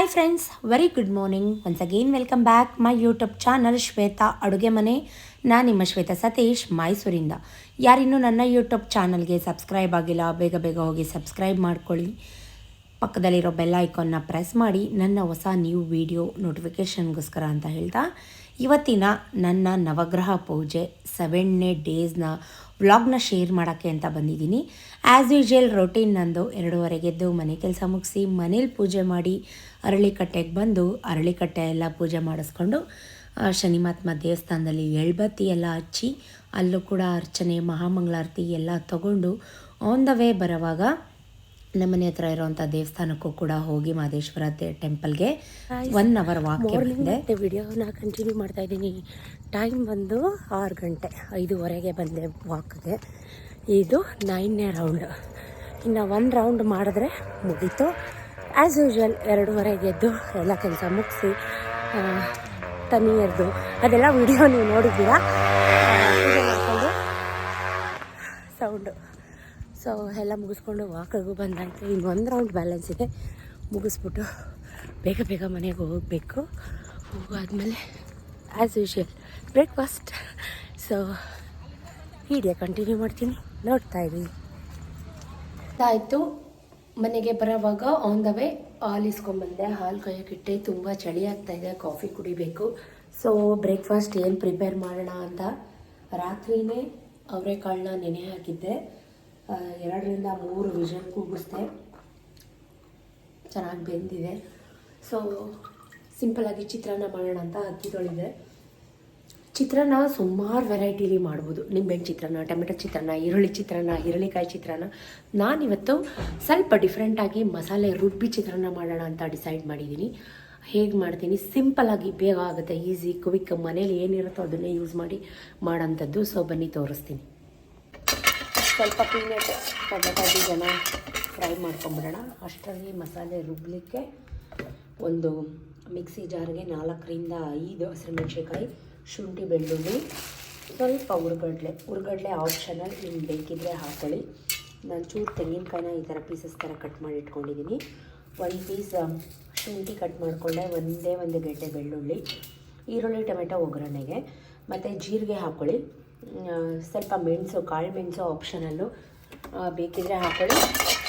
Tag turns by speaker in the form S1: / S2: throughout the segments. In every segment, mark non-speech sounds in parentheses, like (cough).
S1: Hi friends very good morning once again welcome back my YouTube channel Shweta ಅಡುಗೆ ಮನೆ ನಾನು ನಿಮ್ಮ ಶ್ವೇತಾ ಸತೀಶ್ ಮೈಸೂರಿಂದ ಯಾರಿನ್ನೂ ನನ್ನ ಯೂಟ್ಯೂಬ್ ಚಾನಲ್ಗೆ ಸಬ್ಸ್ಕ್ರೈಬ್ ಆಗಿಲ್ಲ, ಬೇಗ ಬೇಗ ಹೋಗಿ ಸಬ್ಸ್ಕ್ರೈಬ್ ಮಾಡ್ಕೊಳ್ಳಿ. ಪಕ್ಕದಲ್ಲಿರೋ ಬೆಲ್ ಐಕಾನ್ನ ಪ್ರೆಸ್ ಮಾಡಿ, ನನ್ನ ಹೊಸ ನ್ಯೂ ವಿಡಿಯೋ ನೋಟಿಫಿಕೇಷನ್ಗೋಸ್ಕರ ಅಂತ ಹೇಳ್ತಾ. ಇವತ್ತಿನ ನನ್ನ ನವಗ್ರಹ ಪೂಜೆ ಸೆವೆನ್ನೇ ಡೇಸ್ನ ವ್ಲಾಗ್ನ ಶೇರ್ ಮಾಡೋಕ್ಕೆ ಅಂತ ಬಂದಿದ್ದೀನಿ. ಆ್ಯಸ್ ಯೂಶ್ವಲ್ ರೊಟೀನ್ ನಂದು ಎರಡೂವರೆಗೆದ್ದು ಮನೆ ಕೆಲಸ ಮುಗಿಸಿ ಮನೇಲಿ ಪೂಜೆ ಮಾಡಿ ಅರಳಿಕಟ್ಟೆಗೆ ಬಂದು ಅರಳಿಕಟ್ಟೆ ಎಲ್ಲ ಪೂಜೆ ಮಾಡಿಸ್ಕೊಂಡು ಶನಿಮಾತ್ಮ ದೇವಸ್ಥಾನದಲ್ಲಿ ಎಳ್ಬತ್ತಿ ಎಲ್ಲ ಹಚ್ಚಿ, ಅಲ್ಲೂ ಕೂಡ ಅರ್ಚನೆ, ಮಹಾಮಂಗಳಾರತಿ ಎಲ್ಲ ತಗೊಂಡು ಆನ್ ದ ವೇ ಬರೋವಾಗ ನಮ್ಮನೆ ಹತ್ರ ಇರುವಂಥ ದೇವಸ್ಥಾನಕ್ಕೂ ಕೂಡ ಹೋಗಿ ಮಹದೇಶ್ವರ ಟೆಂಪಲ್ಗೆ ಒನ್ ಅವರ್ ಬಂದೆ.
S2: ಮತ್ತೆ ವಿಡಿಯೋನ ಕಂಟಿನ್ಯೂ ಮಾಡ್ತಾ ಇದ್ದೀನಿ. ಟೈಮ್ ಬಂದು ಆರು ಗಂಟೆ ಐದೂವರೆಗೆ ಬಂದೆ ವಾಕ್ಗೆ ಇದು ನೈನ್ನೇ ರೌಂಡ್ ಇನ್ನು ಒನ್ ರೌಂಡ್ ಮಾಡಿದ್ರೆ ಮುಗೀತು. ಆ್ಯಸ್ ಯೂಶ್ವಲ್ ಎರಡೂವರೆಗೆ ಎದ್ದು ಎಲ್ಲ ಕೆಲಸ ಮುಗಿಸಿ ತನಿಯರ್ದು ಅದೆಲ್ಲ ವಿಡಿಯೋ ನೀವು ನೋಡಿದ್ದೀರಾ? ಸೊ ಎಲ್ಲ ಮುಗಿಸ್ಕೊಂಡು ವಾಕಿಗೂ ಬಂದಾಯಿತು. ಒಂದು ರೌಂಡ್ ಬ್ಯಾಲೆನ್ಸ್ ಇದೆ. ಮುಗಿಸ್ಬಿಟ್ಟು ಬೇಗ ಬೇಗ ಮನೆಗೆ ಹೋಗಬೇಕು. ಹೋಗಾದಮೇಲೆ ಆ್ಯಸ್ ಯೂಶ್ವಲ್ ಬ್ರೇಕ್ಫಾಸ್ಟ್ ಸೊ ಹೀಗೆ ಕಂಟಿನ್ಯೂ ಮಾಡ್ತೀನಿ. ನೋಡ್ತಾ ಇದ್ದೀನಿ ಆಯಿತು. ಮನೆಗೆ ಬರೋವಾಗ ಆನ್ ದ ವೇ ಹಾಲು ಇಸ್ಕೊಂಬಂದೆ ಹಾಲು ಕಾಯೋಕ್ಕಿಟ್ಟೆ ತುಂಬ ಚಳಿ ಆಗ್ತಾ ಇದೆ ಕಾಫಿ ಕುಡಿಬೇಕು. ಸೊ ಬ್ರೇಕ್ಫಾಸ್ಟ್ ಏನು ಪ್ರಿಪೇರ್ ಮಾಡೋಣ ಅಂತ ರಾತ್ರಿನೇ ಅವರೆಕಾಳನ್ನ ನೆನೆ ಹಾಕಿದ್ದೆ. ಎರಡರಿಂದ ಮೂರು ವಿಷನ್ ಕೂಗಿಸ್ದೆ. ಚೆನ್ನಾಗಿ ಬೆಂದಿದೆ. ಸೊ ಸಿಂಪಲಾಗಿ ಚಿತ್ರಾನ್ನ ಮಾಡೋಣ ಅಂತ ಅಕ್ಕಿ ತೊಳಿದೆ ಚಿತ್ರಾನ್ನ ಸುಮಾರು ವೆರೈಟಿಲಿ ಮಾಡ್ಬೋದು. ನಿಂಬೆಹಣ್ಣು ಚಿತ್ರಾನ್ನ, ಟೊಮೆಟೊ ಚಿತ್ರಾನ್ನ, ಈರುಳ್ಳಿ ಚಿತ್ರಾನ್ನ, ಈರುಳ್ಳಿಕಾಯಿ ಚಿತ್ರಾನ್ನ. ನಾನಿವತ್ತು ಸ್ವಲ್ಪ ಡಿಫ್ರೆಂಟಾಗಿ ಮಸಾಲೆ ರುಬ್ಬಿ ಚಿತ್ರಾನ್ನ ಮಾಡೋಣ ಅಂತ ಡಿಸೈಡ್ ಮಾಡಿದ್ದೀನಿ ಹೇಗೆ ಮಾಡ್ತೀನಿ? ಸಿಂಪಲಾಗಿ ಬೇಗ ಆಗುತ್ತೆ ಈಸಿ ಕ್ವಿಕ್ ಮನೇಲಿ ಏನಿರುತ್ತೋ ಅದನ್ನೇ ಯೂಸ್ ಮಾಡಿ ಮಾಡೋಂಥದ್ದು. ಸೊ ಬನ್ನಿ, ತೋರಿಸ್ತೀನಿ. ಸ್ವಲ್ಪ ಪೀನಟ್ ಟೊಮೆಟೊ ಬೀಜನ ಫ್ರೈ ಮಾಡ್ಕೊಂಬಿಡೋಣ. ಅಷ್ಟರಲ್ಲಿ ಮಸಾಲೆ ರುಬ್ಬಲಿಕ್ಕೆ ಒಂದು ಮಿಕ್ಸಿ ಜಾರ್ಗೆ ನಾಲ್ಕರಿಂದ ಐದು ಹಸಿರುಮೆಣಸಿನ್ಕಾಯಿ ಶುಂಠಿ ಬೆಳ್ಳುಳ್ಳಿ, ಸ್ವಲ್ಪ ಉರ್ಗಡ್ಲೆ. ಉರ್ಗಡ್ಲೆ ಆಪ್ಷನಲ್ ನಿಮ್ಗೆ ಬೇಕಿದ್ದರೆ ಹಾಕೊಳ್ಳಿ. ನಾನು ಚೂರು ತೆಂಗಿನಕಾಯಿನ ಈ ಥರ ಪೀಸಸ್ ಥರ ಕಟ್ ಮಾಡಿ ಇಟ್ಕೊಂಡಿದ್ದೀನಿ ಒಂದು ಪೀಸ್ ಶುಂಠಿ ಕಟ್ ಮಾಡಿಕೊಂಡೆ. ಒಂದೇ ಒಂದು ಗೆಡ್ಡೆ ಬೆಳ್ಳುಳ್ಳಿ, ಈರುಳ್ಳಿ, ಟೊಮೆಟೊ ಒಗ್ಗರಣೆಗೆ. ಮತ್ತು ಜೀರಿಗೆ ಹಾಕ್ಕೊಳ್ಳಿ ಸ್ವಲ್ಪ ಮೆಣಸು, ಕಾಳು ಮೆಣಸು ಆಪ್ಷನಲ್ಲು ಬೇಕಿದ್ರೆ ಹಾಕೊಳ್ಳಿ.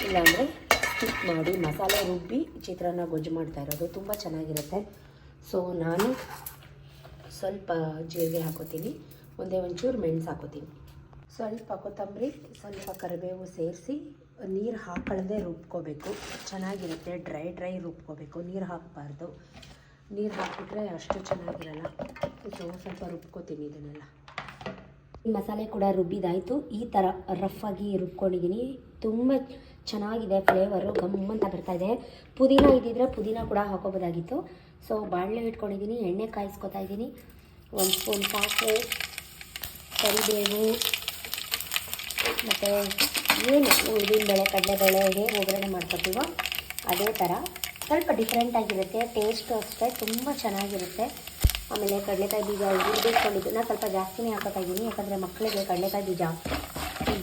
S2: ಇಲ್ಲಾಂದರೆ ಸ್ಕಿಪ್ ಮಾಡಿ, ಮಸಾಲೆ ರುಬ್ಬಿ ಚಿತ್ರಾನ್ನ ಗೊಜ್ಜು ಮಾಡ್ತಾ ಇರೋದು ತುಂಬ ಚೆನ್ನಾಗಿರುತ್ತೆ. ಸೊ ನಾನು ಸ್ವಲ್ಪ ಜೀರಿಗೆ ಹಾಕೋತೀನಿ, ಒಂದೇ ಒಂಚೂರು ಮೆಣಸು ಹಾಕೋತೀನಿ. ಸ್ವಲ್ಪ ಕೊತ್ತಂಬರಿ, ಸ್ವಲ್ಪ ಕರಿಬೇವು ಸೇರಿಸಿ, ನೀರು ಹಾಕೊಳ್ಳದೆ ರುಬ್ಕೋಬೇಕು. ಚೆನ್ನಾಗಿರುತ್ತೆ, ಡ್ರೈ ಡ್ರೈ ರುಬ್ಕೋಬೇಕು, ನೀರು ಹಾಕಬಾರ್ದು. ನೀರು ಹಾಕಿಬಿಟ್ರೆ ಅಷ್ಟು ಚೆನ್ನಾಗಿರಲ್ಲ. ಸೊ ಸ್ವಲ್ಪ ರುಬ್ಕೋತೀನಿ ಇದನ್ನೆಲ್ಲ. ಮಸಾಲೆ ಕೂಡ ರುಬ್ಬಿದಾಯಿತು. ಈ ಥರ ರಫ್ ಆಗಿ ರುಬ್ಕೊಂಡಿದ್ದೀನಿ ತುಂಬ ಚೆನ್ನಾಗಿದೆ ಫ್ಲೇವರು ಗಮ್ಮಂತ ಇದೆ. ಪುದೀನ ಇದ್ದಿದ್ರೆ ಪುದೀನ ಕೂಡ ಹಾಕೋಬೋದಾಗಿತ್ತು ಸೊ ಬಾಣಲೆ ಇಟ್ಕೊಂಡಿದ್ದೀನಿ ಎಣ್ಣೆ ಕಾಯಿಸ್ಕೊತಾ ಇದ್ದೀನಿ ಒಂದು ಸ್ಪೂನ್ ಸಾಸಿವೆ ಕರಿಬೇವು, ಮತ್ತು ಏನು ಉದ್ದಿನಬೇಳೆ ಕಡಲೆಬೇಳೆ ಹೇಗೆ ಒಗ್ಗರಣೆ ಮಾಡ್ಕೊತೀವೋ ಅದೇ ಥರ ಸ್ವಲ್ಪ ಡಿಫ್ರೆಂಟಾಗಿರುತ್ತೆ ಟೇಸ್ಟು ಅಷ್ಟೇ, ತುಂಬ ಚೆನ್ನಾಗಿರುತ್ತೆ. ಆಮೇಲೆ ಕಡಲೆಕಾಯಿ ಬೀಜ ಹುರಿದಿಟ್ಕೊಂಡಿದ್ದು ನಾನು ಸ್ವಲ್ಪ ಜಾಸ್ತಿನೇ ಹಾಕೋತಾ ಇದ್ದೀನಿ, ಯಾಕಂದರೆ ಮಕ್ಕಳಿಗೆ ಕಡಲೆಕಾಯಿ ಬೀಜ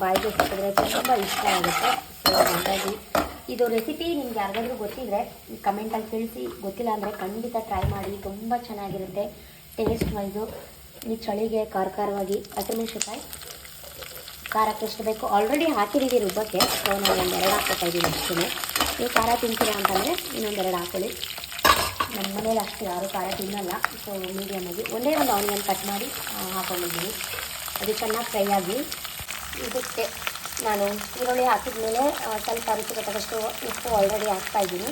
S2: ಬಾಯಿಗೆ ಸಿಕ್ಕಿದ್ರೆ ತುಂಬ ಇಷ್ಟ ಆಗುತ್ತೆ. ಸೊ ಹಾಗಾಗಿ ಇದು ರೆಸಿಪಿ ನಿಮ್ಗೆ ಯಾರಿಗಾದ್ರೂ ಗೊತ್ತಿದ್ರೆ ಕಮೆಂಟಲ್ಲಿ ತಿಳಿಸಿ. ಗೊತ್ತಿಲ್ಲ ಅಂದರೆ ಖಂಡಿತ ಟ್ರೈ ಮಾಡಿ, ತುಂಬ ಚೆನ್ನಾಗಿರುತ್ತೆ. ಟೇಸ್ಟ್ ವೈಸು ಈ ಚಳಿಗೆ ಖಾರ ಖಾರವಾಗಿ ಹಸಿಮೆಣ್ಸಿನ್ಕಾಯಿ ಖಾರಕ್ಕೆ ಎಷ್ಟು ಬೇಕು. ಆಲ್ರೆಡಿ ಹಾಕಿದ್ದೀವಿ ರುಬ್ಬಕ್ಕೆ ಸೊ ನಾನು ಒಂದೆರಡು ಹಾಕ್ಕೊತಾ ಇದ್ದೀನಿ ಅಷ್ಟೇ. ನೀವು ಖಾರ ತಿಂತೀರಾ ಅಂತಂದರೆ ಇನ್ನೊಂದೆರಡು ಹಾಕೊಳ್ಳಿ. ನಮ್ಮ ಮನೇಲಿ ಅಷ್ಟು ಯಾರೂ ಖಾರ ತಿನ್ನಲ್ಲ. ಸೊ ಮೀಡಿಯಮಾಗಿ ಒಂದೇ ಒಂದು ಆನಿಯನ್ ಕಟ್ ಮಾಡಿ ಹಾಕೊಂಡಿದ್ದೀನಿ. ಅದು ಚೆನ್ನಾಗಿ ಫ್ರೈ ಆಗಿ ಇದಕ್ಕೆ ನಾನು ಈರುಳ್ಳಿ ಹಾಕಿದ ಮೇಲೆ ಸ್ವಲ್ಪ ರುಚಿಗೆ ತಗಷ್ಟು ಉಪ್ಪು ಆಲ್ರೆಡಿ ಹಾಕ್ತಾ ಇದ್ದೀನಿ.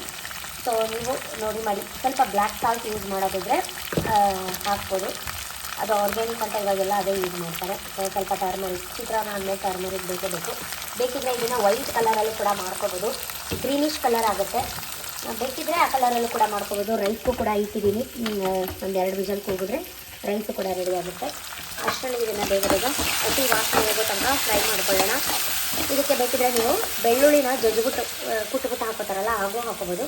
S2: ಸೊ ನೀವು ನೋಡಿ ಮಾಡಿ. ಸ್ವಲ್ಪ ಬ್ಲ್ಯಾಕ್ ಸಾಲ್ಟ್ ಯೂಸ್ ಮಾಡೋದಿದ್ರೆ ಹಾಕ್ಬೋದು. ಅದು ಆರ್ಗ್ಯಾನಿಕ್ ಅಂತ ಇವಾಗೆಲ್ಲ ಅದೇ ಯೂಸ್ ಮಾಡ್ತಾರೆ. ಸೊ ಸ್ವಲ್ಪ ಟರ್ಮರಿಕ್ ಚಿತ್ರಾನ್ನ ಅಂದರೆ ಟರ್ಮರಿಕ್ ಬೇಕೇ ಬೇಕು. ಬೇಕಿದ್ರೆ ಇದನ್ನು ವೈಟ್ ಕಲರಲ್ಲಿ ಕೂಡ ಮಾಡ್ಕೋಬೋದು. ಗ್ರೀನಿಷ್ ಕಲರ್ ಆಗುತ್ತೆ. ಬೇಕಿದ್ರೆ ಆ ಕಲರಲ್ಲೂ ಕೂಡ ಮಾಡ್ಕೋಬೋದು. ರೈಸ್ಗೂ ಕೂಡ ಇಟ್ಟಿದ್ದೀನಿ ಒಂದು ಎರಡು ವಿಜಲ್ ಕೂಗಿದ್ರೆ ರೈಸು ಕೂಡ ರೆಡಿ ಆಗುತ್ತೆ. ಅಷ್ಟರಲ್ಲಿ ಇದನ್ನು ಬೇಗ ಬೇಗ ಅತಿ ವಾಸನೆ ಹೋಗೋ ತನಕ ಫ್ರೈ ಮಾಡ್ಕೊಳ್ಳೋಣ. ಇದಕ್ಕೆ ಬೇಕಿದ್ರೆ ನೀವು ಬೆಳ್ಳುಳ್ಳಿನ ಜಜ್ಜಿಬಿಟ್ಟು ಕುಟ್ಬಿಟ್ಟು ಹಾಕೋತಾರಲ್ಲ, ಹಾಗೂ ಹಾಕೋಬೋದು.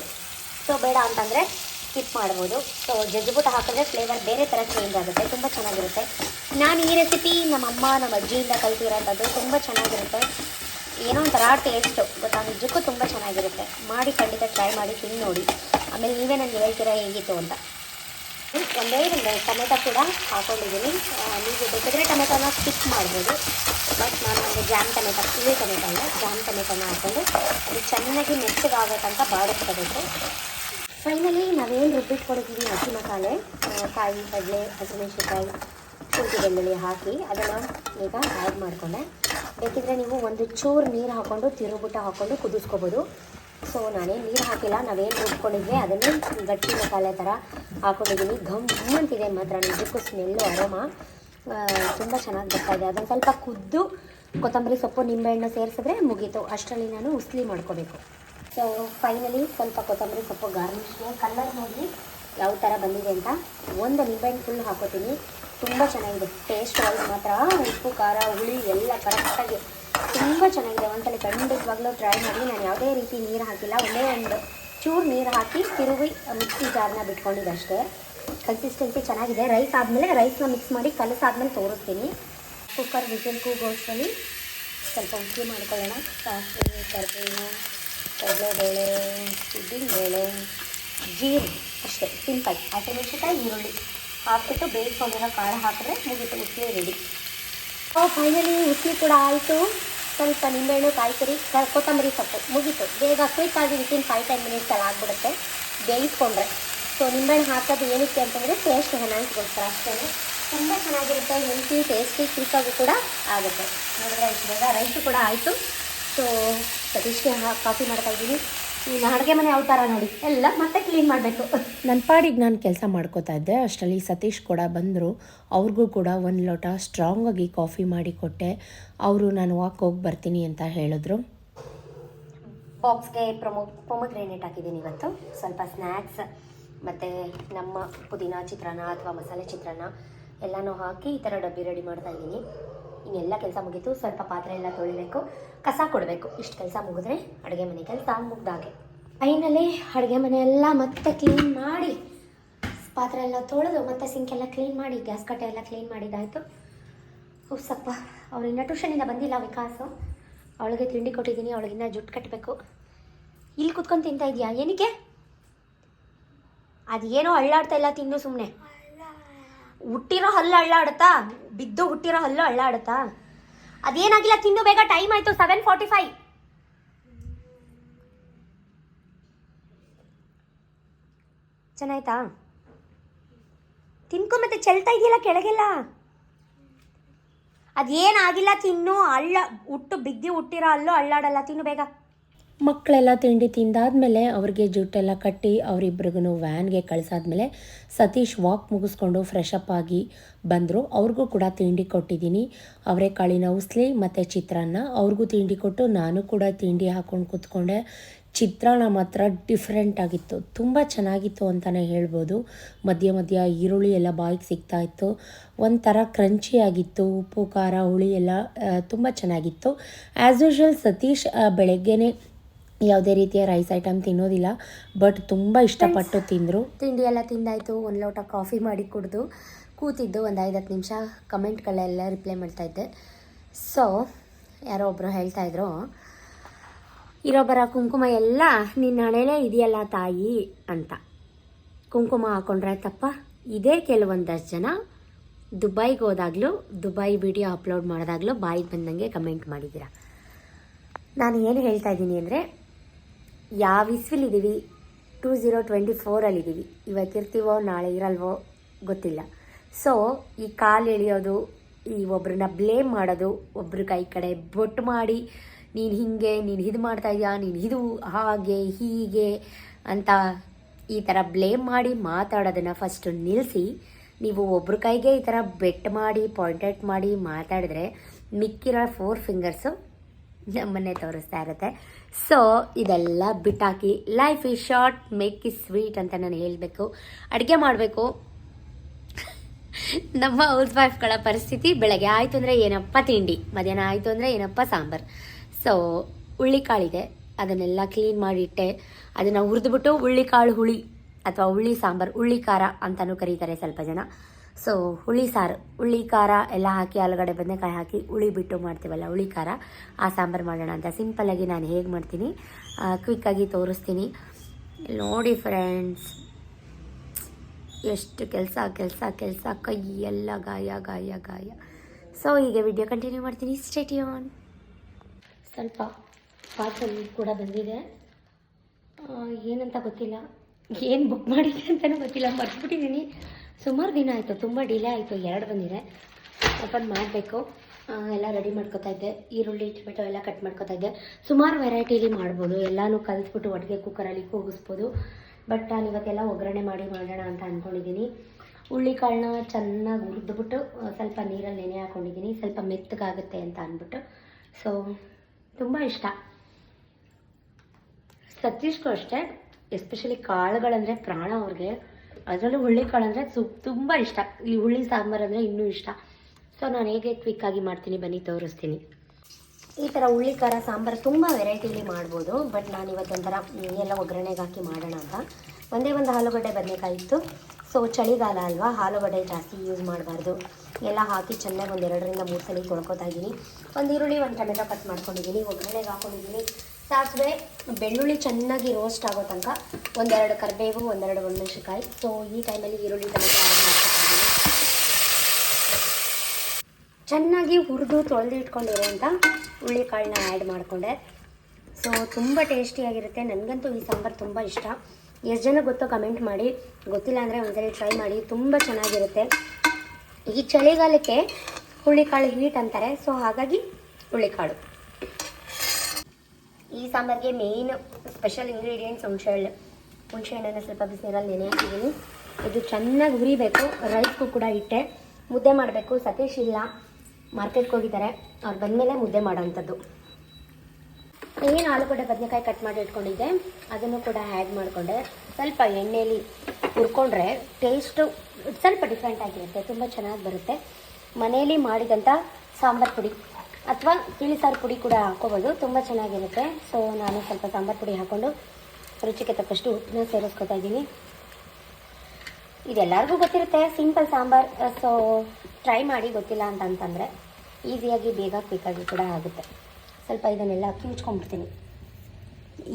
S2: ಸೊ ಬೇಡ ಅಂತಂದರೆ ಸ್ಕಿಪ್ ಮಾಡ್ಬೋದು. ಸೊ ಜಜ್ಜಿಬಿಟ್ಟು ಹಾಕಿದ್ರೆ ಫ್ಲೇವರ್ ಬೇರೆ ಥರ ಚೇಂಜ್ ಆಗುತ್ತೆ. ತುಂಬ ಚೆನ್ನಾಗಿರುತ್ತೆ. ನಾನು ಈ ರೆಸಿಪಿ ನಮ್ಮ ಅಮ್ಮ ನಮ್ಮ ಅಜ್ಜಿಯಿಂದ ಕಲ್ತಿರೋಂಥದ್ದು ತುಂಬ ಚೆನ್ನಾಗಿರುತ್ತೆ. ಏನೋ ಒಂಥರ ಟೇಸ್ಟು ಗೊತ್ತಾ ನಿಜಕ್ಕೂ ತುಂಬ ಚೆನ್ನಾಗಿರುತ್ತೆ. ಮಾಡಿ ಖಂಡಿತ ಟ್ರೈ ಮಾಡಿ ತಿಂದು ನೋಡಿ. ಆಮೇಲೆ ನೀವೇ ನನಗೆ ಹೇಳ್ತೀರಾ ಹೇಗಿತ್ತು ಅಂತ. ಒಂದೇ ಒಂದು ಟೊಮೆಟೊ ಕೂಡ ಹಾಕೊಂಡಿದ್ದೀನಿ. ನೀವು ಬೇಕಾದರೆ ಟೊಮೆಟೊನ ಸ್ಕಿಪ್ ಮಾಡ್ಬೋದು. ಬಟ್ ನಾನು ಒಂದು ಜಾಮ್ ಟೊಮೆಟೊ ಇಳಿ ಟೊಮೆಟೊ ಅಲ್ಲ ಜಾಮ್ ಟೊಮೆಟೊನ ಹಾಕೊಂಡು ಅದು ಚೆನ್ನಾಗಿ ಮೆತ್ತಗಾಗೋ ತನಕ ಬಾಡಿಸ್ಕೋಬೇಕು ಫೈನಲಿ ನಾವೇನು ರುಬ್ಬಿಟ್ಕೊಂಡಿದ್ದೀವಿ ಅಕ್ಕಿ ಮಸಾಲೆ ಕಾಯಿ, ಕಡಲೆ, ಹಸಿಮೆಣಸಿನ್ಕಾಯಿ ಶುಂಠಿ ಬೆಳ್ಳುಳ್ಳಿ ಹಾಕಿ ಅದನ್ನು ಈಗ ಆ್ಯಡ್ ಮಾಡಿಕೊಂಡೆ. ಬೇಕಿದ್ರೆ ನೀವು ಒಂದು ಚೂರು ನೀರು ಹಾಕ್ಕೊಂಡು ತಿರುಗುಬಿಟ್ಟ ಹಾಕ್ಕೊಂಡು ಕುದಿಸ್ಕೋಬೋದು. ಸೊ ನಾನೇನು ನೀರು ಹಾಕಿಲ್ಲ, ನಾವೇನು ರುಬ್ಕೊಂಡಿದ್ವಿ, ಅದನ್ನೇ ಗಟ್ಟಿ ಮಸಾಲೆ ಥರ ಹಾಕ್ಕೊಂಡಿದ್ದೀನಿ ಘಮ್ ಅಂತಿದೆ ಮಾತ್ರ, ನಿಜಕ್ಕೂ ಸ್ಮೆಲ್ಲು ಅರೋಮ ತುಂಬ ಚೆನ್ನಾಗಿ ಬರ್ತಾ ಇದೆ. ಅದನ್ನು ಸ್ವಲ್ಪ ಕುದ್ದು ಕೊತ್ತಂಬರಿ ಸೊಪ್ಪು, ನಿಂಬೆಹಣ್ಣು ಸೇರಿಸಿದ್ರೆ ಮುಗೀತು. ಅಷ್ಟರಲ್ಲಿ ನಾನು ಉಸ್ಲಿ ಮಾಡ್ಕೋಬೇಕು. ಸೊ ಫೈನಲಿ ಸ್ವಲ್ಪ ಕೊತ್ತಂಬರಿ ಸೊಪ್ಪು ಗಾರ್ನಿಷ್ಗೆ ಕಲರ್ ನೋಡಿ ಯಾವ ಥರ ಬಂದಿದೆ ಅಂತ. ಒಂದು ನಿಂಬೆಹಣ್ಣು ಫುಲ್ ಹಾಕೋತೀನಿ. ತುಂಬ ಚೆನ್ನಾಗಿದೆ. ಟೇಸ್ಟ್ ವೈಸ್ ಮಾತ್ರ, ಉಪ್ಪು, ಖಾರ, ಹುಳಿ ಎಲ್ಲ ಕರೆಕ್ಟಾಗಿ ತುಂಬ ಚೆನ್ನಾಗಿದೆ. ಒಂದ್ಸಲ ಖಂಡಿತವಾಗ್ಲೂ ಟ್ರೈ ಮಾಡಿ. ನಾನು ಯಾವುದೇ ರೀತಿ ನೀರು ಹಾಕಿಲ್ಲ. ಒಂದೇ ಒಂದು ಚೂರು ನೀರು ಹಾಕಿ ತಿರುಗಿ ಮಿಕ್ಸಿ ಜಾರ್ನ ಬಿಟ್ಕೊಂಡಿದ್ದೆ ಅಷ್ಟೇ ಕನ್ಸಿಸ್ಟೆನ್ಸಿ ಚೆನ್ನಾಗಿದೆ. ರೈಸ್ ಆದಮೇಲೆ ರೈಸ್ನ ಮಿಕ್ಸ್ ಮಾಡಿ ಕಲಸಾದ್ಮೇಲೆ ತೋರಿಸ್ತೀನಿ. ಕುಕ್ಕರ್ ವಿಸಿಲ್ ಕೂಗೋಸ್ಕೊಳ್ಳಿ ಸ್ವಲ್ಪ ಉಪ್ಪು ಮಾಡ್ಕೊಳ್ಳೋಣ. ಸಾಸಿವೆ ಕರಿಬೇವು ಕಡಲೆಬೇಳೆ ಉದ್ದಿನಬೇಳೆ ಜೀರಿಗೆ ಅಷ್ಟೇ. ಸಿಂಪಲ್ ಹಸಿಮೆಣಸಿನ್ಕಾಯಿ ಈರುಳ್ಳಿ. ಹಾಕ್ಬಿಟ್ಟು ಬೇಯಿಸ್ಕೊಂಡಿರೋ ಕಾಳು ಹಾಕಿದ್ರೆ ಮುಗಿತು ಉಸಿ ರೆಡಿ ಫೈನಲಿ ಉಪ್ಪು ಕೂಡ ಆಯಿತು. ಸ್ವಲ್ಪ ನಿಂಬೆಹಣ್ಣು ಕಾಯಿ ತುರಿ ಕ- ಕೊತ್ತಂಬರಿ ಸೊಪ್ಪು ಮುಗೀತು. ಬೇಗ ಕ್ವಿಕ್ಕಾಗಿ ವಿತಿನ್ ಫೈವ್ ಟೆನ್ ಮಿನಿಟ್ಸಲ್ಲಿ ಆಗಿಬಿಡುತ್ತೆ, ಬೇಯಿಸ್ಕೊಂಡ್ರೆ. ಸೊ ನಿಂಬೆಹಣ್ಣು ಹಾಕೋದು ಏನಕ್ಕೆ ಅಂತಂದರೆ ಟೇಸ್ಟ್ ಹೆನಾಯಿಸ್ಗೋಸ್ಕರ ಅಷ್ಟೇ ತುಂಬ ಚೆನ್ನಾಗಿರುತ್ತೆ ಹೆಲ್ತಿ ಟೇಸ್ಟಿ ಕ್ವಿಕ್ಕಾಗಿ ಕೂಡ ಆಗುತ್ತೆ. ನೋಡಿದ್ರೆ ಇಷ್ಟು ಬೇಗ ರೈಸು ಕೂಡ ಆಯಿತು. ಸೊ ಸತೀಶ್ಗೆ ಕಾಫಿ ಮಾಡ್ತಾ ಇದ್ದೀನಿ. ಇನ್ನು ಅಡುಗೆ ಮನೆ ಯಾವ ಥರ ನೋಡಿ? ಎಲ್ಲ ಮತ್ತೆ ಕ್ಲೀನ್ ಮಾಡಬೇಕು.
S1: ನನ್ನ ಪಾಡಿಗೆ ನಾನು ಕೆಲಸ ಮಾಡ್ಕೋತಾ ಇದ್ದೆ. ಅಷ್ಟರಲ್ಲಿ ಸತೀಶ್ ಕೂಡ ಬಂದರು. ಅವ್ರಿಗೂ ಕೂಡ ಒಂದು ಲೋಟ ಸ್ಟ್ರಾಂಗಾಗಿ ಕಾಫಿ ಮಾಡಿ ಕೊಟ್ಟೆ. ಅವರು ನಾನು ವಾಕ್ ಹೋಗಿ ಬರ್ತೀನಿ ಅಂತ ಹೇಳಿದ್ರು.
S2: ಬಾಕ್ಸ್ಗೆ ಪ್ರೊಮೋ ಪೊಮಗ್ರೇನೇಟ್ ಹಾಕಿದ್ದೀನಿ ಇವತ್ತು. ಸ್ವಲ್ಪ ಸ್ನ್ಯಾಕ್ಸ್ ಮತ್ತು ನಮ್ಮ ಪುದೀನ ಚಿತ್ರಾನ್ನ ಅಥವಾ ಮಸಾಲೆ ಚಿತ್ರಾನ್ನ ಎಲ್ಲನೂ ಹಾಕಿ ಈ ಥರ ಡಬ್ಬಿ ರೆಡಿ ಮಾಡ್ತಾ ಇದ್ದೀನಿ. ಇನ್ನೆಲ್ಲ ಕೆಲಸ ಮುಗೀತು, ಸ್ವಲ್ಪ ಪಾತ್ರೆ ಎಲ್ಲ ತೊಳಿಬೇಕು, ಕಸ ಕೊಡಬೇಕು. ಇಷ್ಟು ಕೆಲಸ ಮುಗಿದ್ರೆ ಅಡುಗೆ ಮನೆ ಕೆಲಸ ಮುಗ್ದಾಗೆ ಫೈನಲಿ ಅಡುಗೆ ಮನೆ ಎಲ್ಲ ಮತ್ತೆ ಕ್ಲೀನ್ ಮಾಡಿ, ಪಾತ್ರೆ ಎಲ್ಲ ತೊಳೆದು ಮತ್ತೆ ಸಿಂಕ್ ಎಲ್ಲ ಕ್ಲೀನ್ ಮಾಡಿ, ಗ್ಯಾಸ್ ಕಟ್ಟೆ ಎಲ್ಲ ಕ್ಲೀನ್ ಮಾಡಿದ್ದಾಯಿತು ಹುಸಪ್ಪ ಅವಳಿನ್ನ ಟ್ಯೂಷನಿಂದ ಬಂದಿಲ್ಲ ವಿಕಾಸು. ಅವಳಿಗೆ ತಿಂಡಿ ಕೊಟ್ಟಿದ್ದೀನಿ ಅವಳಿಗಿನ್ನ ಜುಟ್ಟು ಕಟ್ಟಬೇಕು ಇಲ್ಲಿ ಕುತ್ಕೊಂಡು ತಿಂತಾ ಇದೆಯಾ? ಏನಕ್ಕೆ? ಅದೇನೋ ಅಳ್ಳಾಡ್ತಾ ಇಲ್ಲ ತಿಂದು ಸುಮ್ಮನೆ ಹುಟ್ಟಿರೋ ಹಲ್ಲು ಅಳ್ಳಾಡುತ್ತಾ? ಬಿದ್ದು ಹುಟ್ಟಿರೋ ಹಲ್ಲು ಅಳ್ಳಾಡುತ್ತಾ? ಅದೇನಾಗಿಲ್ಲ ತಿನ್ನು ಬೇಗ ಟೈಮ್ ಆಯ್ತು ಸೆವೆನ್ ಫಾರ್ಟಿ ಫೈವ್ ಚೆನ್ನಾಯ್ತಾ? ತಿನ್ಕೊ ಮತ್ತೆ ಚೆಲ್ತಾ ಇದೆಯಲ್ಲ ಕೆಳಗೆಲ್ಲ? ಅದೇನಾಗಿಲ್ಲ, ತಿನ್ನು, ಅಳ್ಳ, ಹುಟ್ಟು, ಬಿದ್ದು ಹುಟ್ಟಿರೋ ಅಲ್ಲೋ ಅಳ್ಳಾಡಲ್ಲ, ತಿನ್ನು ಬೇಗ.
S1: ಮಕ್ಕಳೆಲ್ಲ ತಿಂಡಿ ತಿಂದಾದಮೇಲೆ ಅವ್ರಿಗೆ ಜುಟ್ಟೆಲ್ಲ ಕಟ್ಟಿ ಅವರಿಬ್ರಿಗೂ ವ್ಯಾನ್ಗೆ ಕಳಿಸಾದ್ಮೇಲೆ ಸತೀಶ್ ವಾಕ್ ಮುಗಿಸ್ಕೊಂಡು ಫ್ರೆಶ್ ಅಪ್ ಆಗಿ ಬಂದರು. ಅವ್ರಿಗೂ ಕೂಡ ತಿಂಡಿ ಕೊಟ್ಟಿದ್ದೀನಿ. ಅವರೆಕಾಳಿನ ಉಸ್ಲಿ ಮತ್ತು ಚಿತ್ರಾನ್ನ. ಅವ್ರಿಗೂ ತಿಂಡಿ ಕೊಟ್ಟು ನಾನು ಕೂಡ ತಿಂಡಿ ಹಾಕ್ಕೊಂಡು ಕೂತ್ಕೊಂಡೆ. ಚಿತ್ರಾನ್ನ ಮಾತ್ರ ಡಿಫ್ರೆಂಟ್ ಆಗಿತ್ತು. ತುಂಬ ಚೆನ್ನಾಗಿತ್ತು ಅಂತಲೇ ಹೇಳ್ಬೋದು. ಮಧ್ಯ ಮಧ್ಯ ಈರುಳ್ಳಿ ಎಲ್ಲ ಬಾಯಿಗೆ ಸಿಗ್ತಾ ಇತ್ತು. ಒಂಥರ ಕ್ರಂಚಿ ಆಗಿತ್ತು. ಉಪ್ಪು, ಖಾರ, ಹುಳಿ ಎಲ್ಲ ತುಂಬ ಚೆನ್ನಾಗಿತ್ತು. ಆ್ಯಸ್ ಯೂಶ್ವಲ್ ಸತೀಶ್ ಬೆಳಗ್ಗೆನೇ ಯಾವುದೇ ರೀತಿಯ ರೈಸ್ ಐಟಮ್ ತಿನ್ನೋದಿಲ್ಲ ಬಟ್ ತುಂಬ ಇಷ್ಟಪಟ್ಟು ತಿಂದರು.
S2: ತಿಂಡಿ ಎಲ್ಲ ತಿಂದಾಯಿತು ಒಂದು ಲೋಟ ಕಾಫಿ ಮಾಡಿ ಕುಡಿದು ಕೂತಿದ್ದು ಒಂದು ಐದು ಹತ್ತು ನಿಮಿಷ ಕಮೆಂಟ್ಗಳೆಲ್ಲ ರಿಪ್ಲೈ ಮಾಡ್ತಾ ಇದ್ದೆ. ಸೊ ಯಾರೋ ಒಬ್ಬರು ಹೇಳ್ತಾ ಇದ್ರು ಇರೋಬ್ಬರ ಕುಂಕುಮ ಎಲ್ಲ ನಿನ್ನ ಹಣೆಲೇ ಇದೆಯಲ್ಲ ತಾಯಿ ಅಂತ. ಕುಂಕುಮ ಹಾಕೊಂಡ್ರೆ ತಪ್ಪ. ಇದೇ ಕೆಲವೊಂದಷ್ಟು ಜನ ದುಬೈಗೆ ಹೋದಾಗಲೂ ದುಬೈ ವಿಡಿಯೋ ಅಪ್ಲೋಡ್ ಮಾಡಿದಾಗಲೂ ಬಾಯಿಗೆ ಬಂದಂಗೆ ಕಮೆಂಟ್ ಮಾಡಿದ್ದೀರಾ. ನಾನು ಏನು ಹೇಳ್ತಾ ಇದ್ದೀನಿ ಅಂದರೆ ಯಾವ ಇಸ್ವಿಲಿದ್ದೀವಿ ಟೂ ಝೀರೋ ಟ್ವೆಂಟಿ ಫೋರಲ್ಲಿದ್ದೀವಿ ಇವತ್ತಿರ್ತೀವೋ ನಾಳೆ ಇರಲ್ವೋ, ಗೊತ್ತಿಲ್ಲ. ಸೊ ಈ ಕಾಲು ಎಳೆಯೋದು, ಈ ಒಬ್ರನ್ನ ಬ್ಲೇಮ್ ಮಾಡೋದು, ಒಬ್ರ ಕೈ ಕಡೆ ಬೊಟ್ಟು ಮಾಡಿ, ನೀನು ಹಿಂಗೆ, ನೀನು ಇದು ಮಾಡ್ತಾಯಿದ್ಯಾ ನೀನು ಇದು, ಹಾಗೆ, ಹೀಗೆ ಅಂತ ಈ ಥರ ಬ್ಲೇಮ್ ಮಾಡಿ ಮಾತಾಡೋದನ್ನು ಫಸ್ಟು ನಿಲ್ಲಿಸಿ ನೀವು ಒಬ್ರ ಕೈಗೆ ಈ ಥರ ಬೆಟ್ ಮಾಡಿ ಪಾಯಿಂಟ್ ಔಟ್ ಮಾಡಿ ಮಾತಾಡಿದ್ರೆ, ಮಿಕ್ಕಿರೋ ಫೋರ್ ಫಿಂಗರ್ಸು ನಮ್ಮನ್ನೇ ತೋರಿಸ್ತಾ ಇರುತ್ತೆ. ಸೊ ಇದೆಲ್ಲ ಬಿಟ್ಟಾಕಿ life is short make is sweet ಅಂತ ನಾನು ಹೇಳಬೇಕು. ಅಡುಗೆ ಮಾಡಬೇಕು. (laughs) ನಮ್ಮ ಹೌಸ್ ವೈಫ್ಗಳ ಪರಿಸ್ಥಿತಿ ಬೆಳಗ್ಗೆ ಆಯಿತು ಅಂದರೆ ಏನಪ್ಪ ತಿಂಡಿ, ಮಧ್ಯಾಹ್ನ ಆಯಿತು ಅಂದರೆ ಏನಪ್ಪ ಸಾಂಬಾರು. ಸೊ ಹುಳ್ಳಿಕಾಳಿದೆ. ಅದನ್ನೆಲ್ಲ ಕ್ಲೀನ್ ಮಾಡಿಟ್ಟೆ. ಅದನ್ನು ಹುರಿದ್ಬಿಟ್ಟು ಹುಳ್ಳಿಕಾಳು ಹುಳಿ ಅಥವಾ ಹುಳಿ ಸಾಂಬಾರು, ಹುಳ್ಳಿ ಖಾರ ಅಂತಲೂ ಕರೀತಾರೆ ಸ್ವಲ್ಪ ಜನ. ಸೊ ಹುಳಿ ಸಾರು. ಹುಳಿ, ಖಾರ ಎಲ್ಲ ಹಾಕಿ ಆಲೂಗಡ್ಡೆ, ಬದನೆಕಾಯಿ ಹಾಕಿ ಹುಳಿ ಬಿಟ್ಟು ಮಾಡ್ತೀವಲ್ಲ ಹುಳಿ, ಖಾರ. ಆ ಸಾಂಬಾರು ಮಾಡೋಣ ಅಂತ. ಸಿಂಪಲ್ಲಾಗಿ ನಾನು ಹೇಗೆ ಮಾಡ್ತೀನಿ? ಕ್ವಿಕ್ಕಾಗಿ ತೋರಿಸ್ತೀನಿ. ನೋಡಿ ಫ್ರೆಂಡ್ಸ್ ಎಷ್ಟು ಕೆಲಸ ಕೆಲಸ ಕೆಲಸ. ಕೈ ಎಲ್ಲ ಗಾಯ ಗಾಯ ಗಾಯ. ಸೊ ಈಗ ವಿಡಿಯೋ ಕಂಟಿನ್ಯೂ ಮಾಡ್ತೀನಿ. ಸ್ಟೇಟಿಯೋನ್ ಸ್ವಲ್ಪ ಪಾರ್ಸಲ್ ಕೂಡ ಬಂದಿದೆ. ಏನಂತ ಗೊತ್ತಿಲ್ಲ. ಏನು ಬುಕ್ ಮಾಡಿದೆ ಅಂತಲೂ ಗೊತ್ತಿಲ್ಲ. ಮರ್ತ್ಬಿಟ್ಟಿದ್ದೀನಿ ಸುಮಾರು ದಿನ ಆಯಿತು, ತುಂಬ ಡಿಲೇ ಆಯಿತು, ಎರಡು ಬಂದಿದೆ. ಓಪನ್ ಮಾಡಬೇಕು. ಎಲ್ಲ ರೆಡಿ ಮಾಡ್ಕೋತಾ ಇದ್ದೆ. ಈರುಳ್ಳಿ ಟೊಮೆಟೊ ಎಲ್ಲ ಕಟ್ ಮಾಡ್ಕೋತಾ ಇದ್ದೆ. ಸುಮಾರು ವೆರೈಟಿಲಿ ಮಾಡ್ಬೋದು. ಎಲ್ಲನೂ ಕಲಿಸ್ಬಿಟ್ಟು ಒಟ್ಟಿಗೆ ಕುಕ್ಕರಲ್ಲಿ ಕೂಗಿಸ್ಬೋದು. ಬಟ್ ನಾನು ಇವತ್ತೆಲ್ಲ ಒಗ್ಗರಣೆ ಮಾಡಿ ಮಾಡೋಣ ಅಂತ ಅಂದ್ಕೊಂಡಿದ್ದೀನಿ ಹುಳ್ಳಿಕಾಳನ್ನ ಚೆನ್ನಾಗಿ ಹುರಿದ್ಬಿಟ್ಟು ಸ್ವಲ್ಪ ನೀರಲ್ಲಿ ನೆನೆ ಹಾಕೊಂಡಿದ್ದೀನಿ ಸ್ವಲ್ಪ ಮೆತ್ತಗಾಗುತ್ತೆ ಅಂತ ಅಂದ್ಬಿಟ್ಟು ಸೊ ತುಂಬ ಇಷ್ಟ. ಸತೀಶ್ಗೂ ಅಷ್ಟೇ ಎಸ್ಪೆಷಲಿ ಕಾಳುಗಳಂದರೆ ಪ್ರಾಣ ಅವ್ರಿಗೆ. ಅದರಲ್ಲೂ ಹುಳ್ಳಿಕಾಳು ಅಂದರೆ ಸು, ತುಂಬ ಇಷ್ಟ. ಈ ಹುಳ್ಳಿ ಸಾಂಬಾರು ಅಂದರೆ ಇನ್ನೂ ಇಷ್ಟ. ಸೊ ನಾನು ಹೇಗೆ ಕ್ವಿಕ್ಕಾಗಿ ಮಾಡ್ತೀನಿ ಬನ್ನಿ, ತೋರಿಸ್ತೀನಿ. ಈ ಥರ ಹುಳ್ಳಿ ಖಾರ ಸಾಂಬಾರು ತುಂಬ ವೆರೈಟಿಲಿ ಮಾಡ್ಬೋದು ಬಟ್ ನಾನು ಇವತ್ತೊಂಥರ ಎಲ್ಲ ಒಗ್ಗರಣೆಗೆ ಹಾಕಿ ಮಾಡೋಣ ಅಂತ. ಒಂದೇ ಒಂದು ಆಲೂಗಡ್ಡೆ ಬದನೆಕಾಯಿತ್ತು ಸೊ ಚಳಿಗಾಲ ಅಲ್ವಾ, ಆಲೂಗಡ್ಡೆ ಜಾಸ್ತಿ ಯೂಸ್ ಮಾಡಬಾರ್ದು. ಎಲ್ಲ ಹಾಕಿ ಚೆನ್ನಾಗಿ ಒಂದು ಎರಡರಿಂದ ಮೂರು ಸಲ ತೊಳ್ಕೊತಾ ಇದ್ದೀನಿ ಒಂದು ಈರುಳ್ಳಿ, ಒಂದು ಟೊಮೆಟೊ ಕಟ್ ಮಾಡ್ಕೊಂಡಿದ್ದೀನಿ ಒಗ್ಗರಣೆಗೆ ಹಾಕೊಂಡಿದ್ದೀನಿ ಸಾಸಿವೆ, ಬೆಳ್ಳುಳ್ಳಿ ಚೆನ್ನಾಗಿ ರೋಸ್ಟ್ ಆಗೋ ತನಕ ಒಂದೆರಡು ಕರಿಬೇವು, ಒಂದೆರಡು ಒಣಮೆಣಸಿಕಾಯಿ ಸೊ ಈ ಟೈಮಲ್ಲಿ ಈರುಳ್ಳಿ ಟೊಮೆಟೊ ಆ್ಯಡ್ ಚೆನ್ನಾಗಿ ಹುರಿದು ತೊಳೆದು ಇಟ್ಕೊಂಡಿರೋಂಥ ಹುಳ್ಳಿಕಾಳನ್ನ ಆ್ಯಡ್ ಮಾಡಿಕೊಂಡೆ. ಸೊ ತುಂಬ ಟೇಸ್ಟಿಯಾಗಿರುತ್ತೆ ನನಗಂತೂ ಈ ಸಾಂಬಾರು ತುಂಬ ಇಷ್ಟ. ಎಷ್ಟು ಜನ ಗೊತ್ತೋ ಕಮೆಂಟ್ ಮಾಡಿ. ಗೊತ್ತಿಲ್ಲ ಅಂದರೆ ಒಂದ್ಸರಿ ಟ್ರೈ ಮಾಡಿ. ತುಂಬ ಚೆನ್ನಾಗಿರುತ್ತೆ. ಈ ಚಳಿಗಾಲಕ್ಕೆ ಹುಳ್ಳಿಕಾಳು ಹೀಟ್ ಅಂತಾರೆ. ಸೊ ಹಾಗಾಗಿ ಹುಳ್ಳಿಕಾಳು ಈ ಸಾಂಬಾರಿಗೆ ಮೇಯ್ನ್ ಸ್ಪೆಷಲ್ ಇಂಗ್ರೀಡಿಯೆಂಟ್ಸ್ ಹುಣಸೆಹಣ್ಣು. ಹುಣಸೆಹಣ್ಣನ್ನು ಸ್ವಲ್ಪ ಬಿಸಿನೀರಲ್ಲಿ ನೆನೆ ಹಾಕಿದ್ದೀನಿ. ಇದು ಚೆನ್ನಾಗಿ ಹುರಿಬೇಕು. ರೈಸ್ಗೂ ಕೂಡ ಇಟ್ಟೆ ಮುದ್ದೆ ಮಾಡಬೇಕು. ಸತೀಶ್ ಇಲ್ಲ. ಮಾರ್ಕೆಟ್ಗೆ ಹೋಗಿದ್ದಾರೆ. ಅವ್ರು ಬಂದಮೇಲೆ ಮುದ್ದೆ ಮಾಡೋವಂಥದ್ದು ಏನು ಆಲೂಗಡ್ಡೆ ಬದನೆಕಾಯಿ ಕಟ್ ಮಾಡಿ ಇಟ್ಕೊಂಡಿದ್ದೆ. ಅದನ್ನು ಕೂಡ ಆ್ಯಡ್ ಮಾಡಿಕೊಂಡೆ. ಸ್ವಲ್ಪ ಎಣ್ಣೆಯಲ್ಲಿ ಹುರ್ಕೊಂಡ್ರೆ ಟೇಸ್ಟು ಸ್ವಲ್ಪ ಡಿಫ್ರೆಂಟ್ ಆಗಿರುತ್ತೆ. ತುಂಬ ಚೆನ್ನಾಗಿ ಬರುತ್ತೆ. ಮನೆಯಲ್ಲಿ ಮಾಡಿದಂಥ ಸಾಂಬಾರು ಪುಡಿ. ಅಥವಾ ತಿಳಿಸಾರು ಪುಡಿ ಕೂಡ ಹಾಕೋಬೋದು ತುಂಬ ಚೆನ್ನಾಗಿರುತ್ತೆ. ಸೊ ನಾನು ಸ್ವಲ್ಪ ಸಾಂಬಾರು ಪುಡಿ ಹಾಕ್ಕೊಂಡು ರುಚಿಗೆ ತಕ್ಕಷ್ಟು ಉಪ್ಪನ್ನ ಸೇರಿಸ್ಕೊತಾ ಇದ್ದೀನಿ. ಇದೆಲ್ಲರಿಗೂ ಗೊತ್ತಿರುತ್ತೆ, ಸಿಂಪಲ್ ಸಾಂಬಾರ್. ಸೊ ಟ್ರೈ ಮಾಡಿ ಗೊತ್ತಿಲ್ಲ ಅಂತ ಅಂತಂದರೆ ಈಸಿಯಾಗಿ ಬೇಗ ಕ್ವಿಕ್ಕಾಗಿ ಕೂಡ ಆಗುತ್ತೆ. ಸ್ವಲ್ಪ ಇದನ್ನೆಲ್ಲ ಕಿವುಚ್ಕೊಂಡ್ಬಿಡ್ತೀನಿ.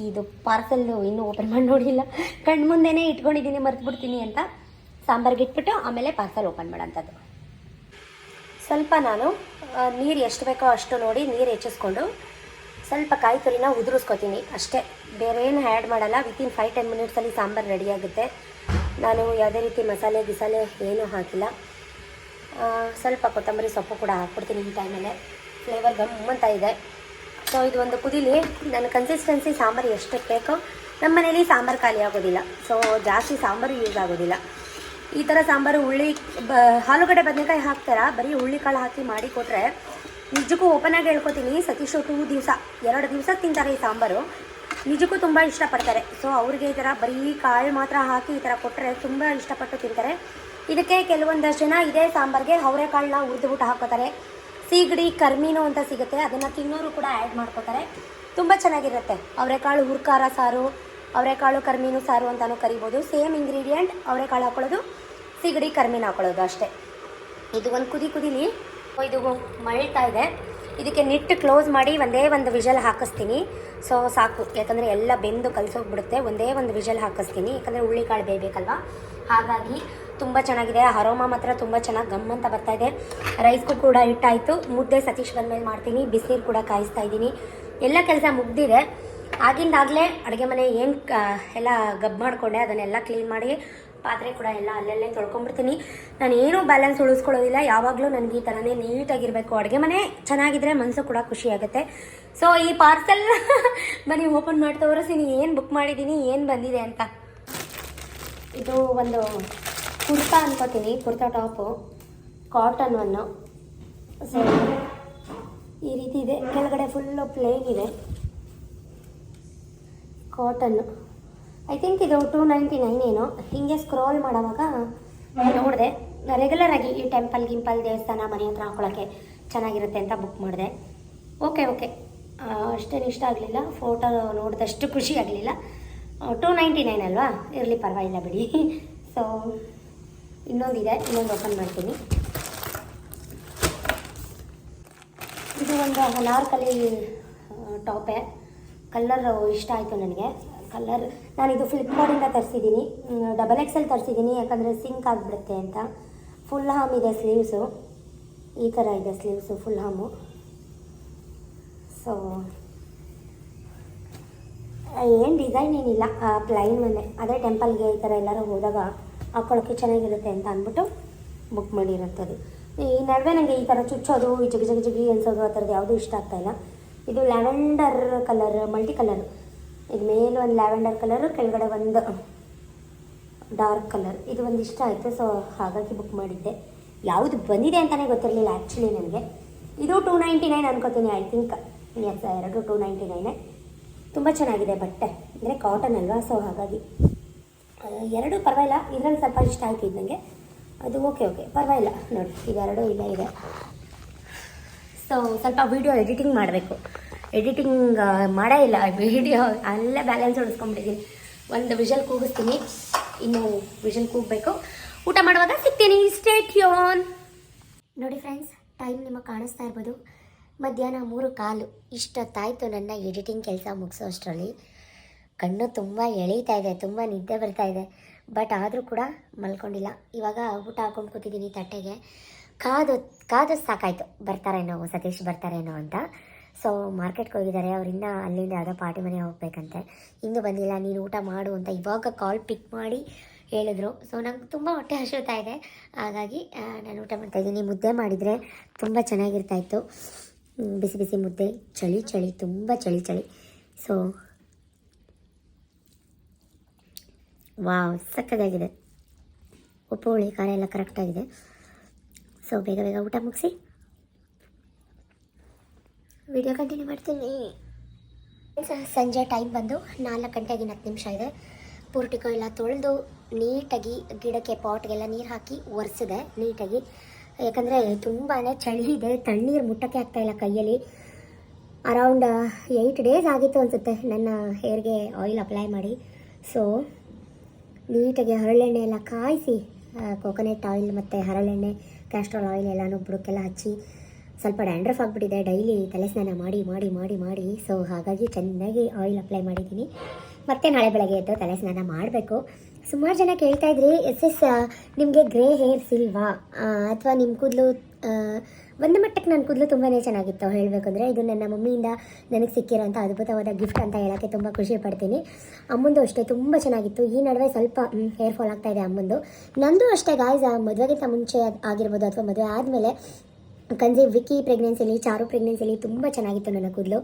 S2: ಇದು ಪಾರ್ಸೆಲ್ಲು ಇನ್ನೂ ಓಪನ್ ಮಾಡಿ ನೋಡಿಲ್ಲ. ಕಣ್ಮುಂದೆನೇ ಇಟ್ಕೊಂಡಿದ್ದೀನಿ ಇಟ್ಕೊಂಡಿದ್ದೀನಿ ಮರ್ತ್ಬಿಡ್ತೀನಿ ಅಂತ ಸಾಂಬಾರ್ಗೆ ಇಟ್ಬಿಟ್ಟು ಆಮೇಲೆ ಪಾರ್ಸಲ್ ಓಪನ್ ಮಾಡೋಂಥದ್ದು. ಸ್ವಲ್ಪ ನಾನು ನೀರು ಎಷ್ಟು ಬೇಕೋ ಅಷ್ಟು ನೋಡಿ ನೀರು ಹೆಚ್ಚಿಸ್ಕೊಂಡು ಸ್ವಲ್ಪ ಕಾಯಿ ತುರಿನ ಉದುರಿಸ್ಕೊತೀನಿ ಅಷ್ಟೇ. ಬೇರೆ ಏನು ಆ್ಯಡ್ ಮಾಡಲ್ಲ. ವಿತಿನ್ ಫೈವ್ ಟೆನ್ ಮಿನಿಟ್ಸಲ್ಲಿ ಸಾಂಬಾರು ರೆಡಿ ಆಗುತ್ತೆ. ನಾನು ಯಾವುದೇ ರೀತಿ ಮಸಾಲೆ, ಗಿಸಾಲೆ ಏನೂ ಹಾಕಿಲ್ಲ. ಸ್ವಲ್ಪ ಕೊತ್ತಂಬರಿ ಸೊಪ್ಪು ಕೂಡ ಹಾಕ್ಬಿಡ್ತೀನಿ ಈ ಟೈಮಲ್ಲೇ ಫ್ಲೇವರ್ ಗಮ್ಮಂತ ಇದೆ. ಸೊ ಇದು ಒಂದು ಕುದಿಲಿ. ನನ್ನ ಕನ್ಸಿಸ್ಟೆನ್ಸಿ ಸಾಂಬಾರು ಎಷ್ಟು ಬೇಕೋ ನಮ್ಮ ಮನೇಲಿ ಸಾಂಬಾರು ಖಾಲಿ ಆಗೋದಿಲ್ಲ. ಸೊ ಜಾಸ್ತಿ ಸಾಂಬಾರು ಯೂಸ್ ಆಗೋದಿಲ್ಲ. ಈ ಥರ ಸಾಂಬಾರು ಹುಳ್ಳಿ ಬ ಆಲೂಗಡ್ಡೆ ಬದನೆಕಾಯಿ ಹಾಕ್ತಾರ? ಬರೀ ಹುಳ್ಳಿ ಕಾಳು ಹಾಕಿ ಮಾಡಿ ಕೊಟ್ಟರೆ ನಿಜಕ್ಕೂ ಓಪನ್ ಆಗಿ ಹೇಳ್ಕೊತೀನಿ, ಸತೀಶ್ ಟೂ ದಿವಸ, ಎರಡು ದಿವಸ ತಿಂತಾರೆ ಈ ಸಾಂಬಾರು. ನಿಜಕ್ಕೂ ತುಂಬ ಇಷ್ಟಪಡ್ತಾರೆ. ಸೊ ಅವ್ರಿಗೆ ಈ ಥರ ಬರೀ ಕಾಳು ಮಾತ್ರ ಹಾಕಿ ಈ ಥರ ಕೊಟ್ಟರೆ ತುಂಬ ಇಷ್ಟಪಟ್ಟು ತಿಂತಾರೆ. ಇದಕ್ಕೆ ಕೆಲವೊಂದಷ್ಟು ಜನ ಇದೇ ಸಾಂಬಾರಿಗೆ ಅವರೆಕಾಳನ್ನ ಹುರಿದ್ಬಿಟ್ಟು ಹಾಕೋತಾರೆ ಸೀಗಡಿ, ಕರ್ಮೀನು ಅಂತ ಸಿಗುತ್ತೆ. ಅದನ್ನು ತಿನ್ನೋರು ಕೂಡ ಆ್ಯಡ್ ಮಾಡ್ಕೋತಾರೆ. ತುಂಬ ಚೆನ್ನಾಗಿರುತ್ತೆ. ಅವರೆಕಾಳು ಹುರ್ಕಾರ ಸಾರು ಅವರೆಕಾಳು ಕರ್ಮೀನು ಸಾರು ಅಂತಲೂ ಕರಿಬೋದು. ಸೇಮ್ ಇಂಗ್ರೀಡಿಯೆಂಟ್ ಅವರೆಕಾಳು ಹಾಕೊಳ್ಳೋದು. ಸೀಗಡಿ ಕರ್ಮಿನ ಹಾಕೊಳ್ಳೋದು ಅಷ್ಟೇ. ಇದು ಒಂದು ಕುದಿ ಕುದಿಲಿ ಇದು ಮಳ್ತಾ ಇದೆ. ಇದಕ್ಕೆ ನಿಟ್ಟು ಕ್ಲೋಸ್ ಮಾಡಿ ಒಂದೇ ಒಂದು ವಿಷಲ್ ಹಾಕಿಸ್ತೀನಿ. ಸೊ ಸಾಕು. ಯಾಕಂದರೆ ಎಲ್ಲ ಬೆಂದು ಕಲಸೋಗ್ಬಿಡುತ್ತೆ. ಒಂದೇ ಒಂದು ವಿಷಲ್ ಹಾಕಿಸ್ತೀನಿ. ಯಾಕಂದರೆ ಹುಳ್ಳಿಕಾಳು ಬೇಯಬೇಕಲ್ವಾ? ಹಾಗಾಗಿ ತುಂಬ ಚೆನ್ನಾಗಿದೆ. ಹರೋಮ ಮಾತ್ರ ತುಂಬ ಚೆನ್ನಾಗಿ ಗಮ್ ಅಂತ ಬರ್ತಾ ಇದೆ. ರೈಸ್ಗೂ ಕೂಡ ಹಿಟ್ಟಾಯಿತು. ಮುದ್ದೆ ಸತೀಶ್ ಬಂದಮೇಲೆ ಮಾಡ್ತೀನಿ. ಬಿಸಿನೀರು ಕೂಡ ಕಾಯಿಸ್ತಾ ಇದ್ದೀನಿ. ಎಲ್ಲ ಕೆಲಸ ಮುಗ್ದಿದೆ. ಆಗಿಂದಾಗಲೇ ಅಡುಗೆ ಮನೆ ಏನು ಎಲ್ಲ ಗಬ್ ಮಾಡಿಕೊಂಡೆ, ಅದನ್ನೆಲ್ಲ ಕ್ಲೀನ್ ಮಾಡಿ ಪಾತ್ರೆ ಕೂಡ ಎಲ್ಲ ಅಲ್ಲಲ್ಲೇ ತೊಳ್ಕೊಂಡ್ಬಿಡ್ತೀನಿ. ನಾನು ಏನೂ ಬ್ಯಾಲೆನ್ಸ್ ಉಳಿಸ್ಕೊಳ್ಳೋದಿಲ್ಲ. ಯಾವಾಗಲೂ ನನಗೆ ಈ ಥರನೇ ನೀಟಾಗಿರಬೇಕು. ಅಡುಗೆ ಮನೆ ಚೆನ್ನಾಗಿದ್ರೆ ಮನಸ್ಸು ಕೂಡ ಖುಷಿ ಆಗುತ್ತೆ. ಸೊ ಈ ಪಾರ್ಸಲ್ (laughs) ಬನ್ನಿ ಓಪನ್ ಮಾಡಿ ತೋರಿಸ್ತೀನಿ. ಏನು ಬುಕ್ ಮಾಡಿದ್ದೀನಿ ಏನು ಬಂದಿದೆ ಅಂತ. ಇದು ಒಂದು ಕುರ್ತಾ ಅನ್ಕೋತೀನಿ. Kurta top cotton one so ಈ ರೀತಿ ಇದೆ. ಕೆಳಗಡೆ ಫುಲ್ಲು ಪ್ಲೇನ್ ಇದೆ. ಕಾಟನ್ನು ಐ ಥಿಂಕ್ ಇದು ಟೂ ನೈಂಟಿ ನೈನ್ ಏನೋ. ಹೀಗೆ ಸ್ಕ್ರೋಲ್ ಮಾಡೋವಾಗ ನೋಡಿದೆ ರೆಗ್ಯುಲರ್ ಆಗಿ ಈ ಟೆಂಪಲ್ ಗಿಂಪಲ್ ದೇವಸ್ಥಾನ ಮನೆ ಹತ್ರ ಹಾಕೊಳ್ಳೋಕ್ಕೆ ಚೆನ್ನಾಗಿರುತ್ತೆ ಅಂತ ಬುಕ್ ಮಾಡಿದೆ. ಓಕೆ ಓಕೆ ಅಷ್ಟೇನು ಇಷ್ಟ ಆಗಲಿಲ್ಲ. ಫೋಟೋ ನೋಡಿದಷ್ಟು ಖುಷಿ ಆಗಲಿಲ್ಲ. ಟೂ ನೈಂಟಿ ನೈನ್ ಅಲ್ವಾ? ಇರಲಿ ಪರವಾಗಿಲ್ಲ ಬಿಡಿ. (laughs) ಸೊ
S3: ಇನ್ನೊಂದಿದೆ. ಇನ್ನೊಂದು ಓಪನ್ ಮಾಡ್ತೀನಿ. ಇದು ಒಂದು ಹಲಾರ್ಕಲಿ ಟಾಪೆ ಕಲ್ಲರ್ ಇಷ್ಟ ಆಯಿತು ನನಗೆ. ಕಲರ್ ನಾನಿದು ಫ್ಲಿಪ್ಕಾರ್ಟಿಂದ ತರಿಸಿದ್ದೀನಿ ಡಬಲ್ ಎಕ್ಸೆಲ್ ತರಿಸಿದ್ದೀನಿ ಯಾಕಂದರೆ ಸಿಂಕ್ ಆಗಿಬಿಡುತ್ತೆ ಅಂತ. ಫುಲ್ ಹಾಮ್ ಇದೆ ಸ್ಲೀವ್ಸು ಈ ಥರ ಇದೆ ಸ್ಲೀವ್ಸು ಫುಲ್ ಹಾಮು ಸೊ ಏನು ಡಿಸೈನ್ ಏನಿಲ್ಲ ಪ್ಲೈನ್ ಮನೆ. ಅದೇ ಟೆಂಪಲ್ಗೆ ಈ ಥರ ಎಲ್ಲರೂ ಹೋದಾಗ ಹಾಕ್ಕೊಳ್ಳೋಕ್ಕೆ ಚೆನ್ನಾಗಿರುತ್ತೆ ಅಂತ ಅಂದ್ಬಿಟ್ಟು ಬುಕ್ ಮಾಡಿರುತ್ತದು ಈ ನಡುವೆ ನನಗೆ ಈ ಥರ ಚುಚ್ಚೋದು, ಈ ಜಿಗಿ ಜಿಗಿ ಜಿಗಿ ಅನ್ಸೋದು ಆ ಥರದ್ದು ಯಾವುದೂ ಇಷ್ಟ ಆಗ್ತಾಯಿಲ್ಲ ಇದು ಲ್ಯಾವೆಂಡರ್ ಕಲರ್ ಮಲ್ಟಿ ಕಲರ್ ಇದು ಮೇಲೆ ಒಂದು ಲ್ಯಾವೆಂಡರ್ ಕಲರ್, ಕೆಳಗಡೆ ಒಂದು ಡಾರ್ಕ್ ಕಲರ್. ಇದು ಒಂದು ಇಷ್ಟ ಆಯಿತು, ಸೊ ಹಾಗಾಗಿ ಬುಕ್ ಮಾಡಿದ್ದೆ. ಯಾವುದು ಬಂದಿದೆ ಅಂತಲೇ ಗೊತ್ತಿರಲಿಲ್ಲ ಆ್ಯಕ್ಚುಲಿ ನನಗೆ. ಇದು ಟೂ ನೈಂಟಿ ನೈನ್ ಅನ್ಕೋತೀನಿ ಐ ಥಿಂಕ್ ಎಸ್ ಎರಡು ಟೂ ನೈಂಟಿ ನೈನೇ ತುಂಬ ಚೆನ್ನಾಗಿದೆ ಬಟ್ಟೆ. ಅಂದರೆ ಕಾಟನ್ ಅಲ್ವಾ ಸೊ ಹಾಗಾಗಿ. ಎರಡು ಪರವಾಗಿಲ್ಲ, ಇದರಲ್ಲಿ ಸ್ವಲ್ಪ ಇಷ್ಟ ಆಯ್ತು ಇದು ನನಗೆ ಅದು ಓಕೆ ಓಕೆ ಪರವಾಗಿಲ್ಲ. ನೋಡಿ ಇದೆರಡು ಇಲ್ಲ, ಇದೆ. ಸೊ ಸ್ವಲ್ಪ ವೀಡಿಯೋ ಎಡಿಟಿಂಗ್ ಮಾಡಬೇಕು. ಎಡಿಟಿಂಗ್ ಮಾಡೇ ಇಲ್ಲ. ವಿಡಿಯೋ ಅಲ್ಲೇ ಬ್ಯಾಲೆನ್ಸ್ ಉಳಿಸ್ಕೊಂಡ್ಬಿಟ್ಟಿದ್ದೀನಿ ಒಂದು ವಿಷಲ್ ಕೂಗಿಸ್ತೀನಿ. ಇನ್ನು ವಿಷಲ್ ಕೂಗಬೇಕು. ಊಟ ಮಾಡುವಾಗ ಸಿಗ್ತೀನಿ. ಸ್ಟೇಟ್ ಯೋನ್ ನೋಡಿ ಫ್ರೆಂಡ್ಸ್ ಟೈಮ್ ನಿಮಗೆ ಕಾಣಿಸ್ತಾ ಇರ್ಬೋದು. ಮಧ್ಯಾಹ್ನ ಮೂರು ಕಾಲು. ಇಷ್ಟೊತ್ತಾಯಿತು ನನ್ನ ಎಡಿಟಿಂಗ್ ಕೆಲಸ ಮುಗಿಸೋ ಅಷ್ಟರಲ್ಲಿ. ಕಣ್ಣು ತುಂಬ ಎಳೀತಾ ಇದೆ, ತುಂಬ ನಿದ್ದೆ ಬರ್ತಾ ಇದೆ. ಬಟ್ ಆದರೂ ಕೂಡ ಮಲ್ಕೊಂಡಿಲ್ಲ. ಇವಾಗ ಊಟ ಹಾಕೊಂಡು ಕೂತಿದ್ದೀನಿ ತಟ್ಟೆಗೆ. ಕಾದು ಕಾದು ಸಾಕಾಯಿತು. ಬರ್ತಾರೇನೋ, ಸತೀಶ್ ಬರ್ತಾರೇನೋ ಅಂತ. ಸೊ ಮಾರ್ಕೆಟ್ಗೆ ಹೋಗಿದ್ದಾರೆ. ಅವರಿಂದ ಅಲ್ಲಿಂದ ಯಾವುದೋ ಪಾರ್ಟಿ ಮನೆ ಹೋಗ್ಬೇಕಂತೆ. ಇನ್ನೂ ಬಂದಿಲ್ಲ, ನೀನು ಊಟ ಮಾಡು ಅಂತ ಇವಾಗ ಕಾಲ್ ಪಿಕ್ ಮಾಡಿ ಹೇಳಿದ್ರು. ಸೊ ನಂಗೆ ತುಂಬ ಹೊಟ್ಟೆ ಹಸಿತಾ ಇದೆ. ಹಾಗಾಗಿ ನಾನು ಊಟ ಮಾಡ್ತಾಯಿದ್ದೀನಿ ಮುದ್ದೆ ಮಾಡಿದರೆ ತುಂಬ ಚೆನ್ನಾಗಿರ್ತಾ ಇತ್ತು. ಬಿಸಿ ಬಿಸಿ ಮುದ್ದೆ. ಚಳಿ ಚಳಿ, ತುಂಬ ಚಳಿ ಚಳಿ. ಸೊ ವಾವ್ ಸಕ್ಕದಾಗಿದೆ ಉಪ್ಪು, ಹುಳಿ, ಖಾರ ಎಲ್ಲ ಕರೆಕ್ಟಾಗಿದೆ ಸೊ ಬೇಗ ಬೇಗ ಊಟ ಮುಗಿಸಿ. ವಿಡಿಯೋ ಕಂಟಿನ್ಯೂ ಮಾಡ್ತೀನಿ. ಸಂಜೆ ಟೈಮ್ ಬಂದು ನಾಲ್ಕು ಗಂಟೆಗೆ ಹತ್ತು ನಿಮಿಷ ಇದೆ. ಪೂರ್ಟಿಕೋ ಎಲ್ಲ ತೊಳೆದು ನೀಟಾಗಿ ಗಿಡಕ್ಕೆ ಪಾಟ್ಗೆಲ್ಲ ನೀರು ಹಾಕಿ ಒರೆಸಿದೆ ನೀಟಾಗಿ. ಯಾಕಂದರೆ ತುಂಬಾ ಚಳಿ ಇದೆ, ತಣ್ಣೀರು ಮುಟ್ಟಕ್ಕೆ ಇಲ್ಲ ಕೈಯಲ್ಲಿ. ಅರೌಂಡ್ ಏಯ್ಟ್ ಡೇಸ್ ಆಗಿತ್ತು ಅನಿಸುತ್ತೆ ನನ್ನ ಹೇರ್ಗೆ ಆಯಿಲ್ ಅಪ್ಲೈ ಮಾಡಿ. ಸೊ ನೀಟಾಗಿ ಹರಳೆಣ್ಣೆ ಎಲ್ಲ ಕಾಯಿಸಿ ಕೋಕೋನಟ್ ಆಯಿಲ್ ಮತ್ತು ಹರಳೆಣ್ಣೆ ಕ್ಯಾಸ್ಟ್ರಾಲ್ ಆಯಿಲ್ ಎಲ್ಲನೂ ಬುಡಕ್ಕೆಲ್ಲ ಹಚ್ಚಿ ಸ್ವಲ್ಪ ಡ್ಯಾಂಡ್ರಫ್ ಆಗಿಬಿಟ್ಟಿದೆ. ಡೈಲಿ ತಲೆ ಸ್ನಾನ ಮಾಡಿ ಮಾಡಿ ಮಾಡಿ ಮಾಡಿ. ಸೊ ಹಾಗಾಗಿ ಚೆನ್ನಾಗಿ ಆಯಿಲ್ ಅಪ್ಲೈ ಮಾಡಿದ್ದೀನಿ. ಮತ್ತೆ ನಾಳೆ ಬೆಳಗ್ಗೆ ಎದ್ದು ತಲೆ ಸ್ನಾನ ಮಾಡಬೇಕು. ಸುಮಾರು ಜನ ಕೇಳ್ತಾ ಇದ್ರಿ ಎಸ್ ಎಸ್ ನಿಮಗೆ ಗ್ರೇ ಹೇರ್ಸ್ ಇಲ್ವಾ? ಅಥವಾ ನಿಮ್ಮ ಕೂದಲು ಒಂದು ಮಟ್ಟಕ್ಕೆ ನನ್ನ ಕೂದಲು ತುಂಬಾ ಚೆನ್ನಾಗಿತ್ತು. ಹೇಳಬೇಕು ಅಂದರೆ ಇದು ನನ್ನ ಮಮ್ಮಿಯಿಂದ ನನಗೆ ಸಿಕ್ಕಿರೋಂಥ ಅದ್ಭುತವಾದ ಗಿಫ್ಟ್ ಅಂತ ಹೇಳೋಕ್ಕೆ ತುಂಬ ಖುಷಿ ಪಡ್ತೀನಿ. ಅಮ್ಮಂದು ಅಷ್ಟೇ ತುಂಬ ಚೆನ್ನಾಗಿತ್ತು. ಈ ನಡುವೆ ಸ್ವಲ್ಪ ಹೇರ್ ಫಾಲ್ ಆಗ್ತಾ ಇದೆ ಅಮ್ಮಂದು. ನಂದು ಅಷ್ಟೇ ಗಾಯ್ಸ್ ಮದುವೆಗಿಂತ ಮುಂಚೆ ಆಗಿರ್ಬೋದು ಅಥವಾ ಮದುವೆ ಆದಮೇಲೆ ಕನ್ಸೀವ್ ವಿಕ್ಕಿ ಪ್ರೆಗ್ನೆನ್ಸಿಲಿ ಚಾರು ಪ್ರೆಗ್ನೆನ್ಸಿಲಿ ತುಂಬ ಚೆನ್ನಾಗಿತ್ತು ನನ್ನ ಕೂದಲು.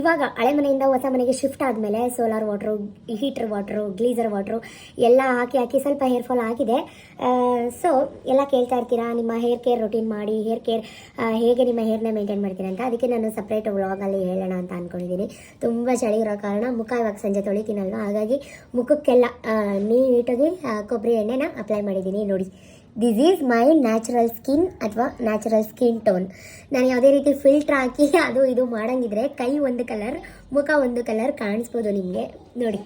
S3: ಇವಾಗ ಹಳೆ ಮನೆಯಿಂದ ಹೊಸ ಮನೆಗೆ ಶಿಫ್ಟ್ ಆದಮೇಲೆ solar water heater water geyser water ಎಲ್ಲ ಹಾಕಿ ಹಾಕಿ ಸ್ವಲ್ಪ ಹೇರ್ ಫಾಲ್ ಆಗಿದೆ. ಸೊ ಎಲ್ಲ ಕೇಳ್ತಾ ಇರ್ತೀರಾ, ನಿಮ್ಮ ಹೇರ್ ಕೇರ್ ರೊಟೀನ್ ಮಾಡಿ ಹೇರ್ ಕೇರ್ ಹೇಗೆ ನಿಮ್ಮ ಹೇರ್ನ ಮೇಂಟೈನ್ ಮಾಡ್ತೀರಾ ಅಂತ? ಅದಕ್ಕೆ ನಾನು ಸಪ್ರೇಟ್ ವ್ಲಾಗಲ್ಲಿ ಹೇಳೋಣ ಅಂತ ಅಂದ್ಕೊಂಡಿದ್ದೀನಿ ತುಂಬ ಚಳಿ ಇರೋ ಕಾರಣ ಮುಖ ಇವಾಗ ಸಂಜೆ ತೊಳಿತೀನಲ್ವ ಹಾಗಾಗಿ ಮುಖಕ್ಕೆಲ್ಲ ನೀಟಾಗಿ ಕೊಬ್ಬರಿ ಎಣ್ಣೆನ ಅಪ್ಲೈ ಮಾಡಿದ್ದೀನಿ. ನೋಡಿ this is my natural skin ಅಥವಾ ನ್ಯಾಚುರಲ್ ಸ್ಕಿನ್ ಟೋನ್ ನಾನು ಯಾವುದೇ ರೀತಿ ಫಿಲ್ಟ್ರ್ ಹಾಕಿ (laughs) ಅದು ಇದು ಮಾಡೋಂಗಿದ್ರೆ ಕೈ ಒಂದು ಕಲರ್ ಮುಖ ಒಂದು ಕಲರ್ ಕಾಣಿಸ್ಬೋದು ನಿಮಗೆ. ನೋಡಿ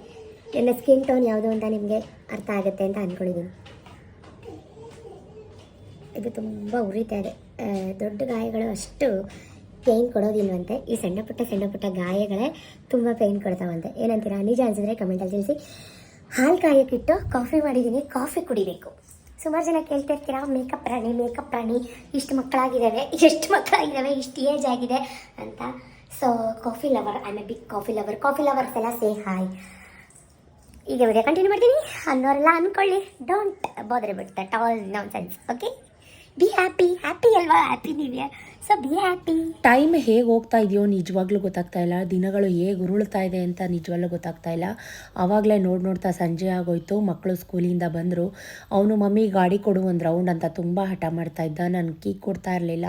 S3: ನನ್ನ ಸ್ಕಿನ್ ಟೋನ್ ಯಾವುದು ಅಂತ ನಿಮಗೆ ಅರ್ಥ ಆಗುತ್ತೆ ಅಂತ ಅಂದ್ಕೊಂಡಿದ್ದೀನಿ ಇದು ತುಂಬ ಉರಿತಾ ಇದೆ. ದೊಡ್ಡ ಗಾಯಗಳು ಅಷ್ಟು ಪೇಯ್ನ್ ಕೊಡೋದಿಲ್ವಂತೆ. ಈ ಸಣ್ಣ ಪುಟ್ಟ ಸಣ್ಣ ಪುಟ್ಟ ಗಾಯಗಳೇ ತುಂಬ ಪೇಯ್ನ್ ಕೊಡ್ತಾವಂತೆ. ಏನಂತೀರಾ? ನಿಜ ಅನಿಸಿದ್ರೆ ಕಮೆಂಟಲ್ಲಿ ತಿಳಿಸಿ. ಹಾಲು ಕಾಯಕ್ಕಿಟ್ಟು ಕಾಫಿ ಮಾಡಿದ್ದೀನಿ. ಕಾಫಿ ಕುಡಿಬೇಕು. ಸುಮಾರು ಜನ ಕೇಳ್ತಾ ಇರ್ತೀರಾ, ಮೇಕಪ್ ಪ್ರಾಣಿ ಮೇಕಪ್ ಪ್ರಾಣಿ ಇಷ್ಟು ಮಕ್ಕಳಾಗಿದ್ದಾವೆ ಎಷ್ಟು ಮಕ್ಕಳಾಗಿದ್ದಾವೆ ಇಷ್ಟು ಏಜ್ ಆಗಿದೆ ಅಂತ. So coffee lover I a big coffee lover coffee lovers ಎಲ್ಲ ಸೇ ಹಾಯ್ ಈಗ ವಿಡಿಯೋ ಕಂಟಿನ್ಯೂ ಮಾಡ್ತೀನಿ. ಅನ್ನೋರೆಲ್ಲ ಅನ್ಕೊಳ್ಳಿ. Don't bother bit talk nonsense okay be happy happy ಅಲ್ವಾ? Happy new so be happy
S1: time ಹೇಗೆ ಹೋಗ್ತಾ ಇದೆಯೋ ನಿಜವಾಗ್ಲೂ ಗೊತ್ತಾಗ್ತಾ ಇಲ್ಲ. ದಿನಗಳು ಹೇಗೆ ಉರುಳ್ತಾ ಇದೆ ಅಂತ ನಿಜವಾಗ್ಲೂ ಗೊತ್ತಾಗ್ತಾ ಇಲ್ಲ. ಆವಾಗಲೇ ನೋಡಿ ನೋಡ್ತಾ ಸಂಜೆ ಆಗೋಯ್ತು. ಮಕ್ಕಳು ಸ್ಕೂಲಿಂದ ಬಂದರು. ಅವನು ಮಮ್ಮಿ ಗಾಡಿ ಕೊಡು ಒಂದು ರೌಂಡ್ ಅಂತ ತುಂಬ ಹಠ ಮಾಡ್ತಾ ಇದ್ದ. ನಾನು ಕೀ ಕೊಡ್ತಾ ಇರಲಿಲ್ಲ.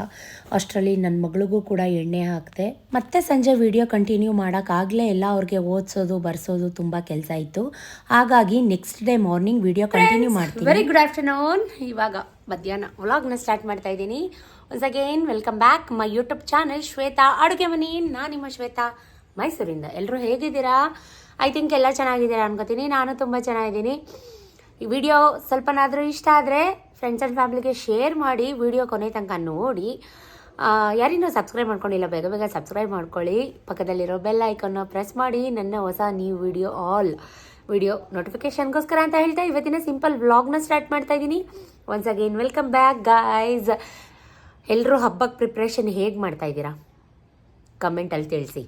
S1: ಅಷ್ಟರಲ್ಲಿ ನನ್ನ ಮಗಳಿಗೂ ಕೂಡ ಎಣ್ಣೆ ಹಾಕಿದೆ. ಮತ್ತೆ ಸಂಜೆ ವಿಡಿಯೋ ಕಂಟಿನ್ಯೂ ಮಾಡೋಕ್ಕಾಗಲೇ ಎಲ್ಲ ಅವ್ರಿಗೆ ಓದಿಸೋದು ಬರ್ಸೋದು ತುಂಬ ಕೆಲಸ ಇತ್ತು. ಹಾಗಾಗಿ next day morning video continue ಮಾಡ್ತೀನಿ.
S2: ವೆರಿ ಗುಡ್ ಆಫ್ಟರ್ನೂನ್ ಇವಾಗ ಮಧ್ಯಾಹ್ನ ವ್ಲಾಗ್ನ ಸ್ಟಾರ್ಟ್ ಮಾಡ್ತಾ ಇದ್ದೀನಿ. Once again welcome back my YouTube channel Shweta ಅಡುಗೆ ಮನಿ ನಾ ನಿಮ್ಮ ಶ್ವೇತಾ. ಮೈಸೂರಿಂದ ಎಲ್ಲರೂ ಹೇಗಿದ್ದೀರಾ? ಐ ಥಿಂಕ್ ಎಲ್ಲ ಚೆನ್ನಾಗಿದ್ದೀರಾ ಅನ್ಕೋತೀನಿ. ನಾನು ತುಂಬ ಚೆನ್ನಾಗಿದ್ದೀನಿ. ಈ ವಿಡಿಯೋ ಸ್ವಲ್ಪನಾದರೂ ಇಷ್ಟ ಆದರೆ
S1: ಫ್ರೆಂಡ್ಸ್ ಆ್ಯಂಡ್ ಫ್ಯಾಮಿಲಿಗೆ ಶೇರ್ ಮಾಡಿ ವಿಡಿಯೋ ಕೊನೆ ತನಕ ನೋಡಿ. ಯಾರಿನ್ನೂ ಸಬ್ಸ್ಕ್ರೈಬ್ ಮಾಡ್ಕೊಂಡಿಲ್ಲ, ಬೇಗ ಬೇಗ ಸಬ್ಸ್ಕ್ರೈಬ್ ಮಾಡ್ಕೊಳ್ಳಿ. ಪಕ್ಕದಲ್ಲಿರೋ ಬೆಲ್ ಐಕನ್ನು ಪ್ರೆಸ್ ಮಾಡಿ. ನನ್ನ ಹೊಸ ನ್ಯೂ ವಿಡಿಯೋ ಆಲ್ ವಿಡಿಯೋ ನೋಟಿಫಿಕೇಶನ್ಗೋಸ್ಕರ ಅಂತ ಹೇಳ್ತಾ, ಇವತ್ತಿನ ಸಿಂಪಲ್ ವ್ಲಾಗ್ನ ಸ್ಟಾರ್ಟ್ ಮಾಡ್ತಾ ಇದ್ದೀನಿ. Once again welcome back guys ಎಲ್ಲರೂ ಹಬ್ಬಕ್ಕೆ ಪ್ರಿಪ್ರೇಷನ್ ಹೇಗೆ ಮಾಡ್ತಾ ಇದ್ದೀರಾ? ಕಮೆಂಟಲ್ಲಿ ತಿಳಿಸಿ.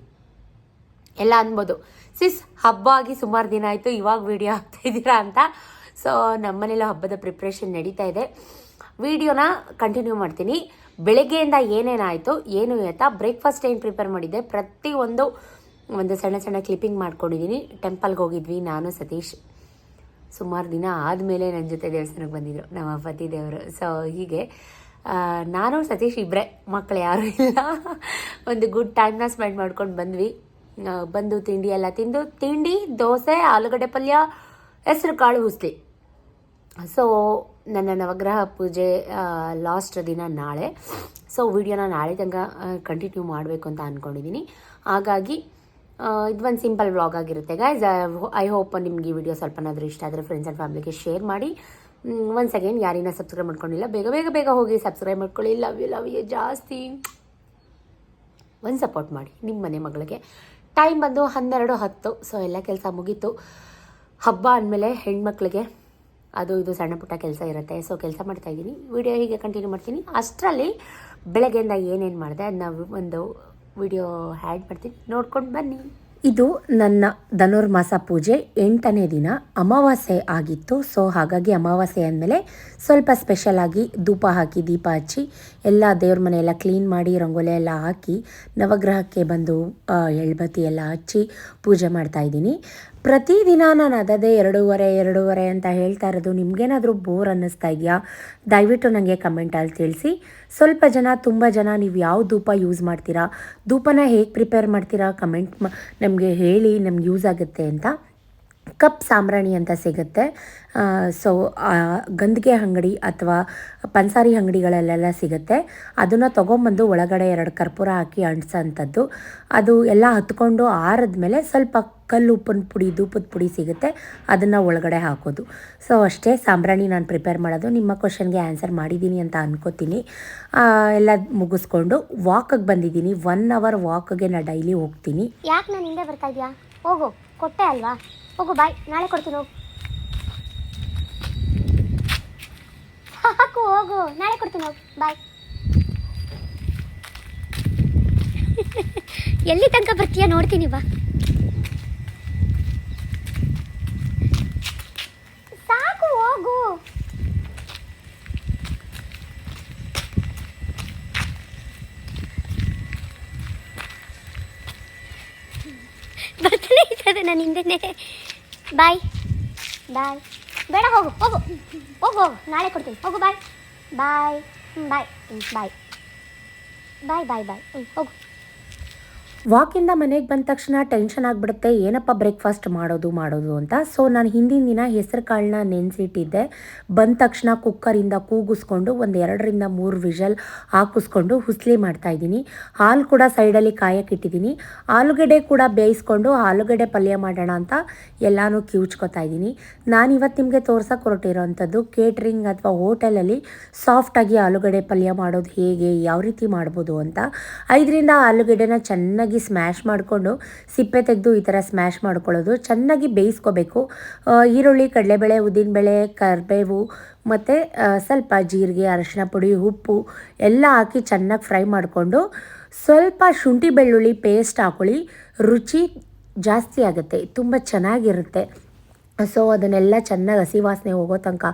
S1: ಎಲ್ಲ ಅನ್ಬೋದು. ಸಿಸ್ ಹಬ್ಬ ಆಗಿ ಸುಮಾರು ದಿನ ಆಯಿತು, ಇವಾಗ ವಿಡಿಯೋ ಹಾಕ್ತಾಯಿದ್ದೀರಾ ಅಂತ. ಸೊ ನಮ್ಮನೆಯಲ್ಲೂ ಹಬ್ಬದ ಪ್ರಿಪ್ರೇಷನ್ ನಡೀತಾ ಇದೆ. ವಿಡಿಯೋನ ಕಂಟಿನ್ಯೂ ಮಾಡ್ತೀನಿ. ಬೆಳಗ್ಗೆಯಿಂದ ಏನೇನಾಯಿತು ಏನು ಆಯ್ತಾ ಬ್ರೇಕ್ಫಾಸ್ಟ್ ಏನು ಪ್ರಿಪೇರ್ ಮಾಡಿದ್ದೆ, ಪ್ರತಿಯೊಂದು ಒಂದು ಸಣ್ಣ ಸಣ್ಣ ಕ್ಲಿಪ್ಪಿಂಗ್ ಮಾಡ್ಕೊಂಡಿದ್ದೀನಿ ಟೆಂಪಲ್ಗೆ ಹೋಗಿದ್ವಿ, ನಾನು, ಸತೀಶ್. ಸುಮಾರು ದಿನ ಆದಮೇಲೆ ನನ್ನ ಜೊತೆ ದೇವಸ್ಥಾನಕ್ಕೆ ಬಂದಿದ್ದರು ನಮ್ಮ ಪತಿ ದೇವರು. ಸೊ ಹೀಗೆ. ನಾನು, ಸತೀಶ್ ಇಬ್ಬರೇ ಮಕ್ಕಳು ಯಾರೂ ಇಲ್ಲ. ಒಂದು ಗುಡ್ ಟೈಮ್ನ ಸ್ಪೆಂಡ್ ಮಾಡ್ಕೊಂಡು ಬಂದ್ವಿ. ಬಂದು ತಿಂಡಿ ಎಲ್ಲ ತಿಂದು, ತಿಂಡಿ, ದೋಸೆ, ಆಲೂಗಡ್ಡೆ ಪಲ್ಯ, ಹೆಸರು ಕಾಳು ಹುಸ್ಲಿ ಸೊ ನನ್ನ ನವಗ್ರಹ ಪೂಜೆ ಲಾಸ್ಟ್ ದಿನ ನಾಳೆ. ಸೊ ವಿಡಿಯೋನ ನಾಳೆ ತನಕ ಕಂಟಿನ್ಯೂ ಮಾಡಬೇಕು ಅಂತ ಅಂದ್ಕೊಂಡಿದ್ದೀನಿ ಹಾಗಾಗಿ ಇದು ಒಂದು ಸಿಂಪಲ್ ವ್ಲಾಗ್ ಆಗಿರುತ್ತೆ ಗೈಸ್ ಐ ಹೋಪ್ ನಿಮ್ಗೆ ಈ ವಿಡಿಯೋ ಸ್ವಲ್ಪನಾದರೂ ಇಷ್ಟ ಆದರೆ ಫ್ರೆಂಡ್ಸ್ ಆ್ಯಂಡ್ ಫ್ಯಾಮಿಲಿಗೆ ಶೇರ್ ಮಾಡಿ. ಒಂದು ಸೆಕೆಂಡ್ ಯಾರಿನ ಸಬ್ಸ್ಕ್ರೈಬ್ ಮಾಡ್ಕೊಂಡಿಲ್ಲ, ಬೇಗ ಬೇಗ ಬೇಗ ಹೋಗಿ ಸಬ್ಸ್ಕ್ರೈಬ್ ಮಾಡ್ಕೊಳ್ಳಿ. ಲವ್ ಯು ಲವ್ ಯು ಜಾಸ್ತಿ. ಒಂದು ಸಪೋರ್ಟ್ ಮಾಡಿ ನಿಮ್ಮ ಮನೆ ಮಗಳಿಗೆ. ಟೈಮ್ ಬಂದು ಹನ್ನೆರಡು ಹತ್ತು ಸೊ ಎಲ್ಲ ಕೆಲಸ ಮುಗೀತು. ಹಬ್ಬ ಅಂದಮೇಲೆ ಹೆಣ್ಮಕ್ಳಿಗೆ ಅದು ಇದು ಸಣ್ಣ ಪುಟ್ಟ ಕೆಲಸ ಇರುತ್ತೆ ಸೊ ಕೆಲಸ ಮಾಡ್ತಾ ಇದ್ದೀನಿ. ವಿಡಿಯೋ ಹೀಗೆ ಕಂಟಿನ್ಯೂ ಮಾಡ್ತೀನಿ. ಅಷ್ಟರಲ್ಲಿ ಬೆಳಗ್ಗೆಯಿಂದ ಏನೇನು ಮಾಡಿದೆ ಅದನ್ನ ಒಂದು ವಿಡಿಯೋ ಆ್ಯಡ್ ಮಾಡ್ತೀನಿ. ನೋಡ್ಕೊಂಡು ಬನ್ನಿ. ಇದು ನನ್ನ ಧನುರ್ಮಾಸ ಪೂಜೆ ಎಂಟನೇ ದಿನ. ಅಮಾವಾಸ್ಯೆ ಆಗಿತ್ತು. ಸೊ ಹಾಗಾಗಿ ಅಮಾವಾಸ್ಯೆ ಅಂದಮೇಲೆ ಸ್ವಲ್ಪ ಸ್ಪೆಷಲ್ ಆಗಿ ಧೂಪ ಹಾಕಿ, ದೀಪ ಹಚ್ಚಿ, ಎಲ್ಲ ದೇವ್ರ ಮನೆ ಎಲ್ಲ ಕ್ಲೀನ್ ಮಾಡಿ, ರಂಗೋಲಿ ಎಲ್ಲ ಹಾಕಿ, ನವಗ್ರಹಕ್ಕೆ ಬಂದು ಎಳ್ಬತ್ತಿ ಎಲ್ಲ ಹಚ್ಚಿ ಪೂಜೆ ಮಾಡ್ತಾ ಇದ್ದೀನಿ. ಪ್ರತಿದಿನ ನಾನು ಅದದೇ ಎರಡೂವರೆ ಎರಡೂವರೆ ಅಂತ ಹೇಳ್ತಾ ಇರೋದು. ನಿಮಗೇನಾದರೂ ಬೋರ್ ಅನ್ನಿಸ್ತಾ ಇದೆಯಾ? ದಯವಿಟ್ಟು ನನಗೆ ಕಮೆಂಟಲ್ಲಿ ತಿಳಿಸಿ. ಸ್ವಲ್ಪ ಜನ, ತುಂಬ ಜನ ನೀವು ಯಾವ ಧೂಪ ಯೂಸ್ ಮಾಡ್ತೀರಾ? ಧೂಪನ ಹೇಗೆ ಪ್ರಿಪೇರ್ ಮಾಡ್ತೀರಾ? ಕಮೆಂಟ್ ನಮಗೆ ಹೇಳಿ, ನಮ್ಗೆ ಯೂಸ್ ಆಗುತ್ತೆ ಅಂತ. ಕಪ್ ಸಾಂಬ್ರಾಣಿ ಅಂತ ಸಿಗುತ್ತೆ. ಸೊ ಗಂದಿಗೆ ಅಂಗಡಿ ಅಥವಾ ಪನ್ಸಾರಿ ಅಂಗಡಿಗಳಲ್ಲೆಲ್ಲ ಸಿಗುತ್ತೆ. ಅದನ್ನು ತೊಗೊಂಬಂದು ಒಳಗಡೆ ಎರಡು ಕರ್ಪೂರ ಹಾಕಿ ಅಂಟಿಸೋಂಥದ್ದು. ಅದು ಎಲ್ಲ ಹತ್ಕೊಂಡು ಆರಿದ್ಮೇಲೆ ಸ್ವಲ್ಪ ಕಲ್ಲು ಉಪ್ಪಿನ ಪುಡಿ ಧೂಪದ ಪುಡಿ ಸಿಗುತ್ತೆ. ಅದನ್ನು ಒಳಗಡೆ ಹಾಕೋದು. ಸೊ ಅಷ್ಟೇ ಸಾಂಬ್ರಾಣಿ ನಾನು ಪ್ರಿಪೇರ್ ಮಾಡೋದು. ನಿಮ್ಮ ಕ್ವಶನ್ಗೆ ಆನ್ಸರ್ ಮಾಡಿದ್ದೀನಿ ಅಂತ ಅನ್ಕೋತೀನಿ. ಎಲ್ಲ ಮುಗಿಸ್ಕೊಂಡು ವಾಕಗೆ ಬಂದಿದ್ದೀನಿ. ಒನ್ ಅವರ್ ವಾಕ್ಗೆ ನಾನು ಡೈಲಿ ಹೋಗ್ತೀನಿ.
S3: ಯಾಕೆ ನಾನು ಹಿಂದೆ ಬರ್ತಾ ಇದೆಯಾ ಹೋಗೋ. ಕೊಟ್ಟೆ ಅಲ್ವಾ? ಹೋಗು, ಬಾಯ್. ನಾಳೆ ಕೊಡ್ತೀನಿ, ಹೋಗು. ಸಾಕು ಹೋಗು. ನಾಳೆ ಕೊಡ್ತೀನಿ, ಹೋಗು. ಬಾಯ್. ಎಲ್ಲಿ ತನಕ ಬರ್ತೀಯ? ನೋಡ್ತೀನಿ, ಬಾ ಸಾಕು ಹೋಗು ಬರ್ತಾನೆ ಇರ್ತದೆ ನಾನು ಹಿಂದೆನೆ ಬಾಯ್. ಬಾಯ್. ಬೇಡ, ಹೋಗು ಹೋಗು. ಹೋಗು ಹೋಗು. ನಾಳೆ ಕೊಡ್ತೀನಿ. ಹೋಗು, ಬಾಯ್. ಬಾಯ್. ಬಾಯ್. ಬಾಯ್. ಬಾಯ್ ಬಾಯ್ ಬಾಯ್. ಹ್ಞೂ ಹೋಗು.
S1: ವಾಕಿಂದ ಮನೆಗೆ ಬಂದ ತಕ್ಷಣ ಟೆನ್ಷನ್ ಆಗಿಬಿಡುತ್ತೆ, ಏನಪ್ಪ ಬ್ರೇಕ್ಫಾಸ್ಟ್ ಮಾಡೋದು ಮಾಡೋದು ಅಂತ. ಸೊ ನಾನು ಹಿಂದಿನ ದಿನ ಹೆಸರು ಕಾಳನ್ನ ನೆನೆಸಿಟ್ಟಿದ್ದೆ. ಬಂದ ತಕ್ಷಣ ಕುಕ್ಕರಿಂದ ಕೂಗಿಸ್ಕೊಂಡು ಒಂದು ಎರಡರಿಂದ ಮೂರು ವಿಷಲ್ ಹಾಕಿಸ್ಕೊಂಡು ಹುಸ್ಲಿ ಮಾಡ್ತಾ ಇದ್ದೀನಿ. ಹಾಲು ಕೂಡ ಸೈಡಲ್ಲಿ ಕಾಯಕ್ಕೆ ಇಟ್ಟಿದ್ದೀನಿ. ಆಲೂಗಡ್ಡೆ ಕೂಡ ಬೇಯಿಸ್ಕೊಂಡು ಆಲೂಗಡ್ಡೆ ಪಲ್ಯ ಮಾಡೋಣ ಅಂತ ಎಲ್ಲನೂ ಕಿವುಚ್ಕೊತಾ ಇದ್ದೀನಿ. ನಾನು ಇವತ್ತು ನಿಮಗೆ ತೋರ್ಸಕ್ಕೆ ಹೊರಟಿರೋವಂಥದ್ದು ಕೇಟ್ರಿಂಗ್ ಅಥವಾ ಹೋಟೆಲಲ್ಲಿ ಸಾಫ್ಟಾಗಿ ಆಲೂಗಡ್ಡೆ ಪಲ್ಯ ಮಾಡೋದು ಹೇಗೆ, ಯಾವ ರೀತಿ ಮಾಡ್ಬೋದು ಅಂತ. ಐದರಿಂದ ಆಲೂಗಡ್ಡೆನ ಚೆನ್ನಾಗಿ ಸ್ಮ್ಯಾಶ್ ಮಾಡಿಕೊಂಡು ಸಿಪ್ಪೆ ತೆಗೆದು ಈ ಥರ ಸ್ಮ್ಯಾಶ್ ಮಾಡ್ಕೊಳ್ಳೋದು. ಚೆನ್ನಾಗಿ ಬೇಯಿಸ್ಕೋಬೇಕು. ಈರುಳ್ಳಿ, ಕಡಲೆಬೇಳೆ, ಉದ್ದಿನಬೇಳೆ, ಕರಿಬೇವು ಮತ್ತು ಸ್ವಲ್ಪ ಜೀರಿಗೆ, ಅರಶಿನ ಪುಡಿ, ಉಪ್ಪು ಎಲ್ಲ ಹಾಕಿ ಚೆನ್ನಾಗಿ ಫ್ರೈ ಮಾಡಿಕೊಂಡು ಸ್ವಲ್ಪ ಶುಂಠಿ ಬೆಳ್ಳುಳ್ಳಿ ಪೇಸ್ಟ್ ಹಾಕೊಳ್ಳಿ. ರುಚಿ ಜಾಸ್ತಿ ಆಗುತ್ತೆ. ತುಂಬ ಚೆನ್ನಾಗಿರುತ್ತೆ. ಸೊ ಅದನ್ನೆಲ್ಲ ಚೆನ್ನಾಗಿ ಹಸಿ ವಾಸನೆ ಹೋಗೋ ತನಕ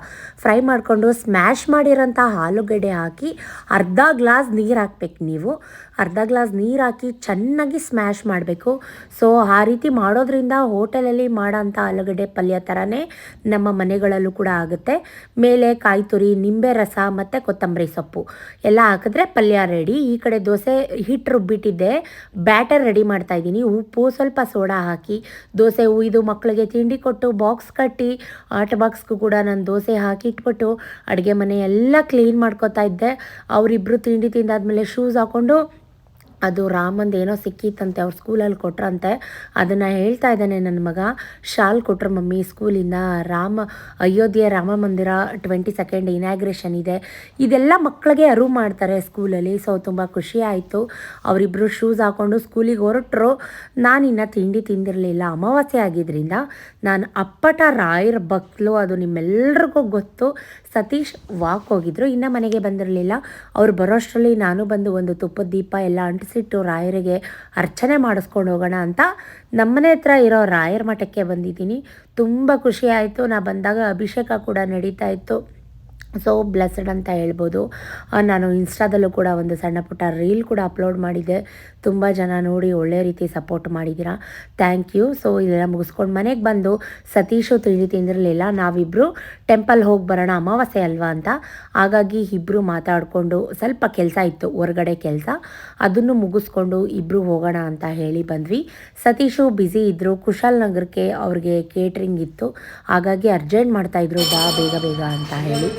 S1: ಫ್ರೈ ಮಾಡಿಕೊಂಡು ಸ್ಮ್ಯಾಶ್ ಮಾಡಿರೋಂಥ ಆಲೂಗಡ್ಡೆ ಹಾಕಿ ಅರ್ಧ ಗ್ಲಾಸ್ ನೀರು ಹಾಕ್ಬೇಕು ನೀವು. ಅರ್ಧ ಗ್ಲಾಸ್ ನೀರು ಹಾಕಿ ಚೆನ್ನಾಗಿ ಸ್ಮ್ಯಾಶ್ ಮಾಡಬೇಕು. ಸೊ ಆ ರೀತಿ ಮಾಡೋದ್ರಿಂದ ಹೋಟೆಲಲ್ಲಿ ಮಾಡೋಂಥ ಆಲೂಗಡ್ಡೆ ಪಲ್ಯ ಥರನೇ ನಮ್ಮ ಮನೆಗಳಲ್ಲೂ ಕೂಡ ಆಗುತ್ತೆ. ಮೇಲೆ ಕಾಯಿ ತುರಿ, ನಿಂಬೆ ರಸ ಮತ್ತು ಕೊತ್ತಂಬರಿ ಸೊಪ್ಪು. ಎಲ್ಲ ಹಾಕಿದ್ರೆ ಪಲ್ಯ ರೆಡಿ ಈ ಕಡೆ ದೋಸೆ ಹಿಟ್ಟು ರುಬ್ಬಿಟ್ಟಿದ್ದೆ. ಬ್ಯಾಟರ್ ರೆಡಿ ಮಾಡ್ತಾ ಇದ್ದೀನಿ. ಉಪ್ಪು ಸ್ವಲ್ಪ ಸೋಡಾ ಹಾಕಿ, ದೋಸೆ ಉಯ್ದು ಮಕ್ಕಳಿಗೆ ತಿಂಡಿ ಕೊಟ್ಟು ಬಾಕ್ಸ್ ಕಟ್ಟಿ ಆಟ ಬಾಕ್ಸ್ಗೂ ಕೂಡ ನಾನು ದೋಸೆ ಹಾಕಿ ಇಟ್ಬಿಟ್ಟು ಅಡುಗೆ ಮನೆ ಎಲ್ಲ ಕ್ಲೀನ್ ಮಾಡ್ಕೋತಾ ಇದ್ದೆ. ಅವರಿಬ್ಬರು ತಿಂಡಿ ತಿಂದಾದ್ಮೇಲೆ ಶೂಸ್ ಹಾಕ್ಕೊಂಡು ಅದು ರಾಮಂದು ಏನೋ ಸಿಕ್ಕಿತ್ತಂತೆ, ಅವ್ರ ಸ್ಕೂಲಲ್ಲಿ ಕೊಟ್ರಂತೆ. ಅದನ್ನು ಹೇಳ್ತಾ ಇದ್ದಾನೆ ನನ್ನ ಮಗ. ಶಾಲ್ ಕೊಟ್ರು ಮಮ್ಮಿ ಸ್ಕೂಲಿಂದ. ರಾಮ, ಅಯೋಧ್ಯೆ ರಾಮ ಮಂದಿರ ಟ್ವೆಂಟಿ ಸೆಕೆಂಡ್ ಇನಾಗ್ರೇಷನ್ ಇದೆ. ಇದೆಲ್ಲ ಮಕ್ಕಳಿಗೆ ಅರಿವು ಮಾಡ್ತಾರೆ ಸ್ಕೂಲಲ್ಲಿ ಸೊ ತುಂಬ ಖುಷಿ ಆಯಿತು. ಅವರಿಬ್ಬರು ಶೂಸ್ ಹಾಕ್ಕೊಂಡು ಸ್ಕೂಲಿಗೆ ಹೊರಟರು. ನಾನಿನ್ನು ತಿಂಡಿ ತಿಂದಿರಲಿಲ್ಲ. ಅಮಾವಾಸ್ಯೆ ಆಗಿದ್ದರಿಂದ ನಾನು ಅಪ್ಪಟ ರಾಯರ ಬಕ್ಲು, ಅದು ನಿಮ್ಮೆಲ್ರಿಗೂ ಗೊತ್ತು. ಸತೀಶ್ ವಾಕ್ ಹೋಗಿದ್ರು. ಇನ್ನು ಮನೆಗೆ ಬಂದಿರಲಿಲ್ಲ. ಅವ್ರು ಬರೋಷ್ಟರಲ್ಲಿ ನಾನು ಬಂದು ಒಂದು ತುಪ್ಪದ ದೀಪ ಎಲ್ಲ ಅಂಟಿಸಿಟ್ಟು ರಾಯರಿಗೆ ಅರ್ಚನೆ ಮಾಡಿಸ್ಕೊಂಡು ಹೋಗೋಣ ಅಂತ ನಮ್ಮನೆ ಹತ್ರ ಇರೋ ರಾಯರ ಮಠಕ್ಕೆ ಬಂದಿದ್ದೀನಿ. ತುಂಬ ಖುಷಿ ಆಯಿತು. ನಾ ಬಂದಾಗ ಅಭಿಷೇಕ ಕೂಡ ನಡೀತಾ ಇತ್ತು. ಸೊ ಬ್ಲೆಸ್ಡ್ ಅಂತ ಹೇಳ್ಬೋದು. ನಾನು ಇನ್ಸ್ಟಾದಲ್ಲೂ ಕೂಡ ಒಂದು ಸಣ್ಣ ಪುಟ್ಟ ರೀಲ್ ಕೂಡ ಅಪ್ಲೋಡ್ ಮಾಡಿದ್ದೆ. ತುಂಬ ಜನ ನೋಡಿ ಒಳ್ಳೆ ರೀತಿ ಸಪೋರ್ಟ್ ಮಾಡಿದ್ದೀರಾ. ಥ್ಯಾಂಕ್ ಯು ಸೊ ಇದೆಲ್ಲ ಮುಗಿಸ್ಕೊಂಡು ಮನೆಗೆ ಬಂದು ಸತೀಶು ತಿಂಡಿ ತಿಂದಿರಲಿಲ್ಲ. ನಾವಿಬ್ಬರು ಟೆಂಪಲ್ ಹೋಗಿ ಬರೋಣ ಅಮಾವಾಸ್ಯೆ ಅಲ್ವಾ ಅಂತ. ಹಾಗಾಗಿ ಇಬ್ಬರು ಮಾತಾಡಿಕೊಂಡು ಸ್ವಲ್ಪ ಕೆಲಸ ಇತ್ತು, ಹೊರಗಡೆ ಕೆಲಸ. ಅದನ್ನು ಮುಗಿಸ್ಕೊಂಡು ಇಬ್ಬರು ಹೋಗೋಣ ಅಂತ ಹೇಳಿ ಬಂದ್ವಿ. ಸತೀಶು ಬ್ಯುಸಿ ಇದ್ದರು ಕುಶಾಲ್ ನಗರಕ್ಕೆ ಅವ್ರಿಗೆ ಕೇಟ್ರಿಂಗ್ ಇತ್ತು. ಹಾಗಾಗಿ ಅರ್ಜೆಂಟ್ ಮಾಡ್ತಾಯಿದ್ರು ಬಾ ಬೇಗ ಬೇಗ ಅಂತ ಹೇಳಿ.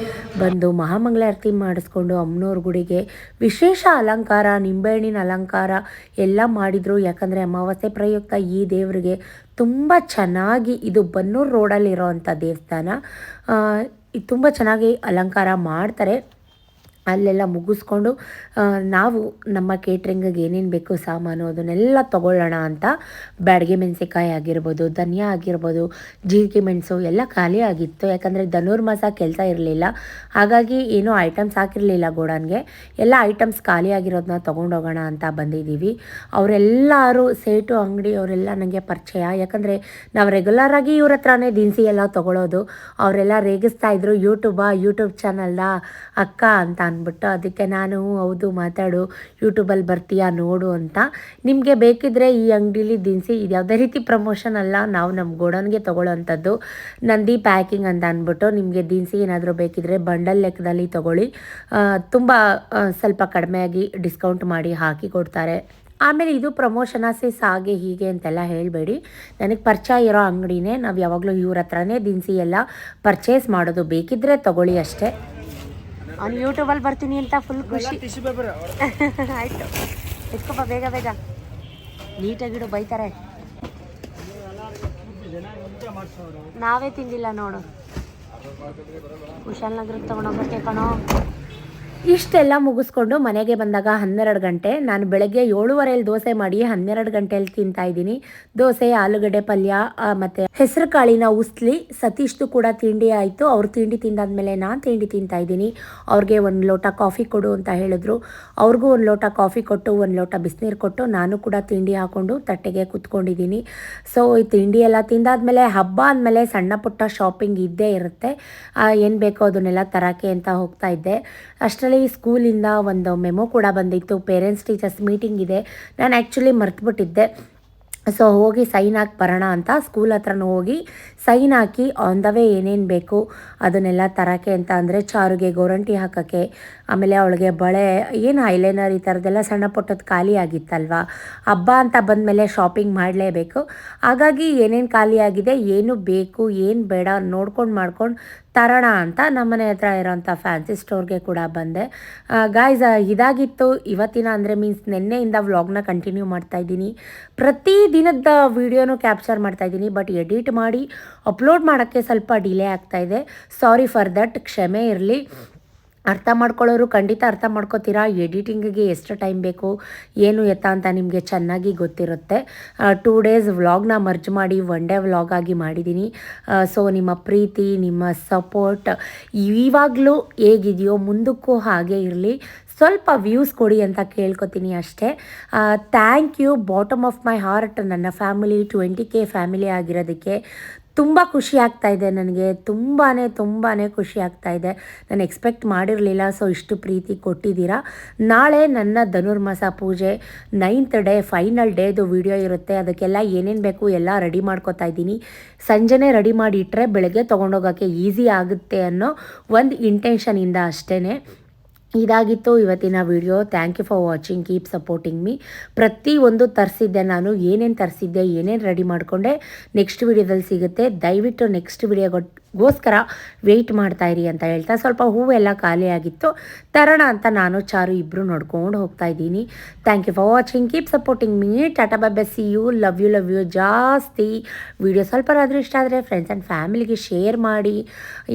S1: ಬಂದು ಮಹಾಮಂಗಳಾರತಿ ಮಾಡಿಸ್ಕೊಂಡು ಅಮ್ಮನವ್ರ ಗುಡಿಗೆ ವಿಶೇಷ ಅಲಂಕಾರ, ನಿಂಬೆಹಣ್ಣಿನ ಅಲಂಕಾರ ಎಲ್ಲ ಮಾಡಿದರು. ಯಾಕಂದರೆ ಅಮಾವಾಸ್ಯೆ ಪ್ರಯುಕ್ತ ಈ ದೇವರಿಗೆ ತುಂಬ ಚೆನ್ನಾಗಿ ಇದು ಬನ್ನೂರು ರೋಡಲ್ಲಿರೋ ಅಂಥ ದೇವಸ್ಥಾನ ಇದು ತುಂಬ ಚೆನ್ನಾಗಿ ಅಲಂಕಾರ ಮಾಡ್ತಾರೆ. ಅಲ್ಲೆಲ್ಲ ಮುಗಿಸ್ಕೊಂಡು ನಾವು ನಮ್ಮ ಕೇಟ್ರಿಂಗಿಗೆ ಏನೇನು ಬೇಕು ಸಾಮಾನು ಅದನ್ನೆಲ್ಲ ತೊಗೊಳ್ಳೋಣ ಅಂತ ಬ್ಯಾಡಗೆ ಮೆಣಸಿಕಾಯಿ ಆಗಿರ್ಬೋದು, ಧನಿಯಾ ಆಗಿರ್ಬೋದು, ಜೀರಿಗೆ ಮೆಣಸು ಎಲ್ಲ ಖಾಲಿ ಆಗಿತ್ತು. ಯಾಕಂದರೆ ಧನುರ್ಮಾಸ ಕೆಲಸ ಇರಲಿಲ್ಲ. ಹಾಗಾಗಿ ಏನೂ ಐಟಮ್ಸ್ ಹಾಕಿರಲಿಲ್ಲ ಗೋಡನ್ಗೆ. ಎಲ್ಲ ಐಟಮ್ಸ್ ಖಾಲಿ ಆಗಿರೋದನ್ನ ತೊಗೊಂಡೋಗೋಣ ಅಂತ ಬಂದಿದ್ದೀವಿ. ಅವರೆಲ್ಲರೂ ಸೇಟು, ಅಂಗಡಿ ಅವರೆಲ್ಲ ನನಗೆ ಪರಿಚಯ. ಯಾಕಂದರೆ ನಾವು ರೆಗ್ಯುಲರಾಗಿ ಇವ್ರ ಹತ್ರನೇ ದಿನಸಿ ಎಲ್ಲ ತೊಗೊಳೋದು. ಅವರೆಲ್ಲ ರೇಗಿಸ್ತಾ ಇದ್ರು ಯೂಟ್ಯೂಬಾ ಯೂಟ್ಯೂಬ್ ಚಾನಲ್ದ ಅಕ್ಕ ಅಂತ ಅಂದ್ಬಿಟ್ಟು ಅದಕ್ಕೆ ನಾನು, ಹೌದು, ಮಾತಾಡು, ಯೂಟ್ಯೂಬಲ್ಲಿ ಬರ್ತೀಯಾ ನೋಡು ಅಂತ. ನಿಮಗೆ ಬೇಕಿದ್ರೆ ಈ ಅಂಗಡೀಲಿ ದಿನಸಿ ಇದು ಯಾವುದೇ ರೀತಿ ಪ್ರಮೋಷನ್ ಅಲ್ಲ, ನಾವು ನಮ್ಮ ಗೋಡನ್ಗೆ ತೊಗೊಳ್ಳೋವಂಥದ್ದು ನಂದಿ ಪ್ಯಾಕಿಂಗ್ ಅಂತ ಅಂದ್ಬಿಟ್ಟು ನಿಮಗೆ ದಿನಸಿ ಏನಾದರೂ ಬೇಕಿದ್ರೆ ಬಂಡಲ್ ಲೆಕ್ಕದಲ್ಲಿ ತೊಗೊಳ್ಳಿ. ತುಂಬ ಸ್ವಲ್ಪ ಕಡಿಮೆಯಾಗಿ ಡಿಸ್ಕೌಂಟ್ ಮಾಡಿ ಹಾಕಿ ಕೊಡ್ತಾರೆ. ಆಮೇಲೆ ಇದು ಪ್ರಮೋಷನ ಸಿಸ್ ಹಾಗೆ ಹೀಗೆ ಅಂತೆಲ್ಲ ಹೇಳಬೇಡಿ. ನನಗೆ ಪರಿಚಯ ಇರೋ ಅಂಗಡಿನೇ ನಾವು ಯಾವಾಗಲೂ ಇವ್ರ ಹತ್ರನೇ ದಿನಸಿ ಎಲ್ಲ ಪರ್ಚೇಸ್ ಮಾಡೋದು ಬೇಕಿದ್ರೆ ತಗೊಳ್ಳಿ ಅಷ್ಟೇ. ಅವ್ನು ಯೂಟ್ಯೂಬಲ್ಲಿ ಬರ್ತೀನಿ ಅಂತ ಫುಲ್ ಖುಷಿ. (laughs) ಆಯಿತು. ಎತ್ಕೊಪ್ಪ ಬೇಗ ಬೇಗ. ನೀಟಾಗಿಡು ಬೈತಾರೆ. ನಾವೇ ತಿಂದಿಲ್ಲ ನೋಡು. ಕುಶಾಲನಗರಕ್ಕೆ ತೊಗೊಂಡೋಗ್ಬೇಕೆ ಕಣೋ. ಇಷ್ಟೆಲ್ಲ ಮುಗಿಸ್ಕೊಂಡು ಮನೆಗೆ ಬಂದಾಗ ಹನ್ನೆರಡು ಗಂಟೆ, ನಾನು ಬೆಳಗ್ಗೆ ಏಳುವರೆಯಲ್ಲಿ ದೋಸೆ ಮಾಡಿ ಹನ್ನೆರಡು ಗಂಟೆಯಲ್ಲಿ ತಿಂತಾ ಇದ್ದೀನಿ. ದೋಸೆ, ಆಲೂಗಡ್ಡೆ ಪಲ್ಯ ಮತ್ತು ಹೆಸರು ಕಾಳಿನ ಉಸ್ಲಿ, ಸತೀಶ್ದು ಕೂಡ ತಿಂಡಿ ಆಯಿತು. ಅವ್ರು ತಿಂಡಿ ತಿಂದಾದ್ಮೇಲೆ ನಾನು ತಿಂಡಿ ತಿಂತಾ ಇದ್ದೀನಿ. ಅವ್ರಿಗೆ ಒಂದು ಲೋಟ ಕಾಫಿ ಕೊಡು ಅಂತ ಹೇಳಿದ್ರು. ಅವ್ರಿಗೂ ಒಂದು ಲೋಟ ಕಾಫಿ ಕೊಟ್ಟು, ಒಂದು ಲೋಟ ಬಿಸಿನೀರು ಕೊಟ್ಟು ನಾನು ಕೂಡ ತಿಂಡಿ ಹಾಕ್ಕೊಂಡು ತಟ್ಟೆಗೆ ಕೂತ್ಕೊಂಡಿದ್ದೀನಿ. ಸೊ, ಈ ತಿಂಡಿ ಎಲ್ಲ ತಿಂದಾದ್ಮೇಲೆ ಹಬ್ಬ ಅಂದಮೇಲೆ ಸಣ್ಣ ಪುಟ್ಟ ಶಾಪಿಂಗ್ ಇದ್ದೇ ಇರುತ್ತೆ. ಏನು ಬೇಕೋ ಅದನ್ನೆಲ್ಲ ತರಕ್ಕೆ ಅಂತ ಹೋಗ್ತಾ ಇದ್ದೆ. ಅಷ್ಟರಲ್ಲಿ ಸ್ಕೂಲಿಂದ ಒಂದು ಮೆಮೊ ಕೂಡ ಬಂದಿತ್ತು. ಪೇರೆಂಟ್ಸ್ ಟೀಚರ್ಸ್ ಮೀಟಿಂಗ್ ಇದೆ. ನಾನು ಆ್ಯಕ್ಚುಲಿ ಮರ್ತುಬಿಟ್ಟಿದ್ದೆ. ಸೊ ಹೋಗಿ ಸೈನ್ ಹಾಕಿ ಬರೋಣ ಅಂತ ಸ್ಕೂಲ್ ಹತ್ರನೂ ಹೋಗಿ ಸೈನ್ ಹಾಕಿ ಆನ್ ದ ವೇ ಏನೇನು ಬೇಕು ಅದನ್ನೆಲ್ಲ ತರೋಕ್ಕೆ ಅಂತ ಅಂದರೆ ಚಾರುಗೆ ಗೋರಂಟಿ ಹಾಕೋಕ್ಕೆ, ಆಮೇಲೆ ಅವಳಿಗೆ ಬಳೆ, ಏನು ಐಲೈನರ್ ಈ ಥರದ್ದೆಲ್ಲ ಸಣ್ಣ ಪುಟ್ಟದ್ದು ಖಾಲಿ ಆಗಿತ್ತಲ್ವ? ಹಬ್ಬ ಅಂತ ಬಂದಮೇಲೆ ಶಾಪಿಂಗ್ ಮಾಡಲೇಬೇಕು. ಹಾಗಾಗಿ ಏನೇನು ಖಾಲಿ ಆಗಿದೆ, ಏನು ಬೇಕು, ಏನು ಬೇಡ ನೋಡ್ಕೊಂಡು ಮಾಡ್ಕೊಂಡು ತರೋಣ ಅಂತ ನಮ್ಮನೆ ಹತ್ರ ಇರೋಂಥ ಫ್ಯಾನ್ಸಿ ಸ್ಟೋರ್ಗೆ ಕೂಡ ಬಂದೆ. ಗಾಯ್ಸ್ ಇದಾಗಿತ್ತು. ಇವತ್ತಿನ ಅಂದರೆ ಮೀನ್ಸ್ ನಿನ್ನೆಯಿಂದ ವ್ಲಾಗ್ನ ಕಂಟಿನ್ಯೂ ಮಾಡ್ತಾ ಇದ್ದೀನಿ. ಪ್ರತಿ ದಿನದ ವೀಡಿಯೋನು ಕ್ಯಾಪ್ಚರ್ ಮಾಡ್ತಾ ಇದ್ದೀನಿ ಬಟ್ ಎಡಿಟ್ ಮಾಡಿ ಅಪ್ಲೋಡ್ ಮಾಡೋಕ್ಕೆ ಸ್ವಲ್ಪ ಡಿಲೇ ಆಗ್ತಾ ಇದೆ. ಸಾರಿ ಫಾರ್ ದಟ್ ಕ್ಷಮೆ ಇರಲಿ. ಅರ್ಥ ಮಾಡ್ಕೊಳ್ಳೋರು ಖಂಡಿತ ಅರ್ಥ ಮಾಡ್ಕೋತೀರಾ? ಎಡಿಟಿಂಗಿಗೆ ಎಷ್ಟು ಟೈಮ್ ಬೇಕು? ಏನು ಎತ್ತ ಅಂತ ನಿಮಗೆ ಚೆನ್ನಾಗಿ ಗೊತ್ತಿರುತ್ತೆ. ಟೂ ಡೇಸ್ ವ್ಲಾಗ್ನ ಮರ್ಜ್ ಮಾಡಿ ಒನ್ ಡೇ ವ್ಲಾಗ್ ಆಗಿ ಮಾಡಿದ್ದೀನಿ ಸೊ ನಿಮ್ಮ ಪ್ರೀತಿ, ನಿಮ್ಮ ಸಪೋರ್ಟ್ ಇವಾಗಲೂ ಹೇಗಿದೆಯೋ ಮುಂದಕ್ಕೂ ಹಾಗೆ ಇರಲಿ. ಸ್ವಲ್ಪ ವ್ಯೂಸ್ ಕೊಡಿ ಅಂತ ಕೇಳ್ಕೊತೀನಿ ಅಷ್ಟೇ. Thank you bottom of my heart ನನ್ನ ಫ್ಯಾಮಿಲಿ ಟ್ವೆಂಟಿ ಕೆ ಫ್ಯಾಮಿಲಿ ಆಗಿರೋದಕ್ಕೆ. ತುಂಬ ಖುಷಿ ಆಗ್ತಾ ಇದೆ ನನಗೆ. ತುಂಬಾ ತುಂಬಾ ಖುಷಿ ಆಗ್ತಾ ಇದೆ. ನಾನು ಎಕ್ಸ್ಪೆಕ್ಟ್ ಮಾಡಿರಲಿಲ್ಲ ಸೊ ಇಷ್ಟು ಪ್ರೀತಿ ಕೊಟ್ಟಿದ್ದೀರಾ. ನಾಳೆ ನನ್ನ ಧನುರ್ಮಾಸ ಪೂಜೆ ನೈನ್ತ್ ಡೇ ಫೈನಲ್ ಡೇದು ವಿಡಿಯೋ ಇರುತ್ತೆ. ಅದಕ್ಕೆಲ್ಲ ಏನೇನು ಬೇಕು ಎಲ್ಲ ರೆಡಿ ಮಾಡ್ಕೋತಾ ಇದ್ದೀನಿ. ಸಂಜೆನೇ ರೆಡಿ ಮಾಡಿ ಇಟ್ಟರೆ ಬೆಳಗ್ಗೆ ತೊಗೊಂಡೋಗೋಕ್ಕೆ ಈಸಿ ಆಗುತ್ತೆ ಅನ್ನೋ ಒಂದು ಇಂಟೆನ್ಷನಿಂದ ಅಷ್ಟೇ ಇದಾಗಿತ್ತು ಇವತ್ತಿನ video thank you for watching keep supporting me ಪ್ರತಿ ಒಂದು ತರಿಸಿದ್ದೆ ನಾನು, ಏನೇನು ತರಿಸಿದ್ದೆ, ಏನೇನು ರೆಡಿ ಮಾಡಿಕೊಂಡೆ ನೆಕ್ಸ್ಟ್ ವಿಡಿಯೋದಲ್ಲಿ ಸಿಗುತ್ತೆ. ದಯವಿಟ್ಟು ನೆಕ್ಸ್ಟ್ ವಿಡಿಯೋ ಗೋಸ್ಕರ ವೆಯ್ಟ್ ಮಾಡ್ತಾ ಇರಿ ಅಂತ ಹೇಳ್ತಾ ಸ್ವಲ್ಪ ಹೂವೆಲ್ಲ ಖಾಲಿಯಾಗಿತ್ತು ತರೋಣ ಅಂತ ನಾನು, ಚಾರು ಇಬ್ಬರು ನೋಡ್ಕೊಂಡು ಹೋಗ್ತಾ ಇದ್ದೀನಿ. Thank you for watching keep supporting me tata bye see you love you love you ಜಾಸ್ತಿ. ವಿಡಿಯೋ ಸ್ವಲ್ಪನಾದರೂ ಇಷ್ಟ ಆದರೆ ಫ್ರೆಂಡ್ಸ್ ಆ್ಯಂಡ್ ಫ್ಯಾಮಿಲಿಗೆ ಶೇರ್ ಮಾಡಿ.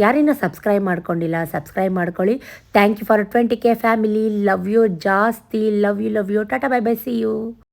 S1: ಯಾರಿನ್ನ ಸಬ್ಸ್ಕ್ರೈಬ್ ಮಾಡ್ಕೊಂಡಿಲ್ಲ ಸಬ್ಸ್ಕ್ರೈಬ್ ಮಾಡ್ಕೊಳ್ಳಿ. Thank you for twenty K family love you ಜಾಸ್ತಿ. Love you love you tata bye bye see you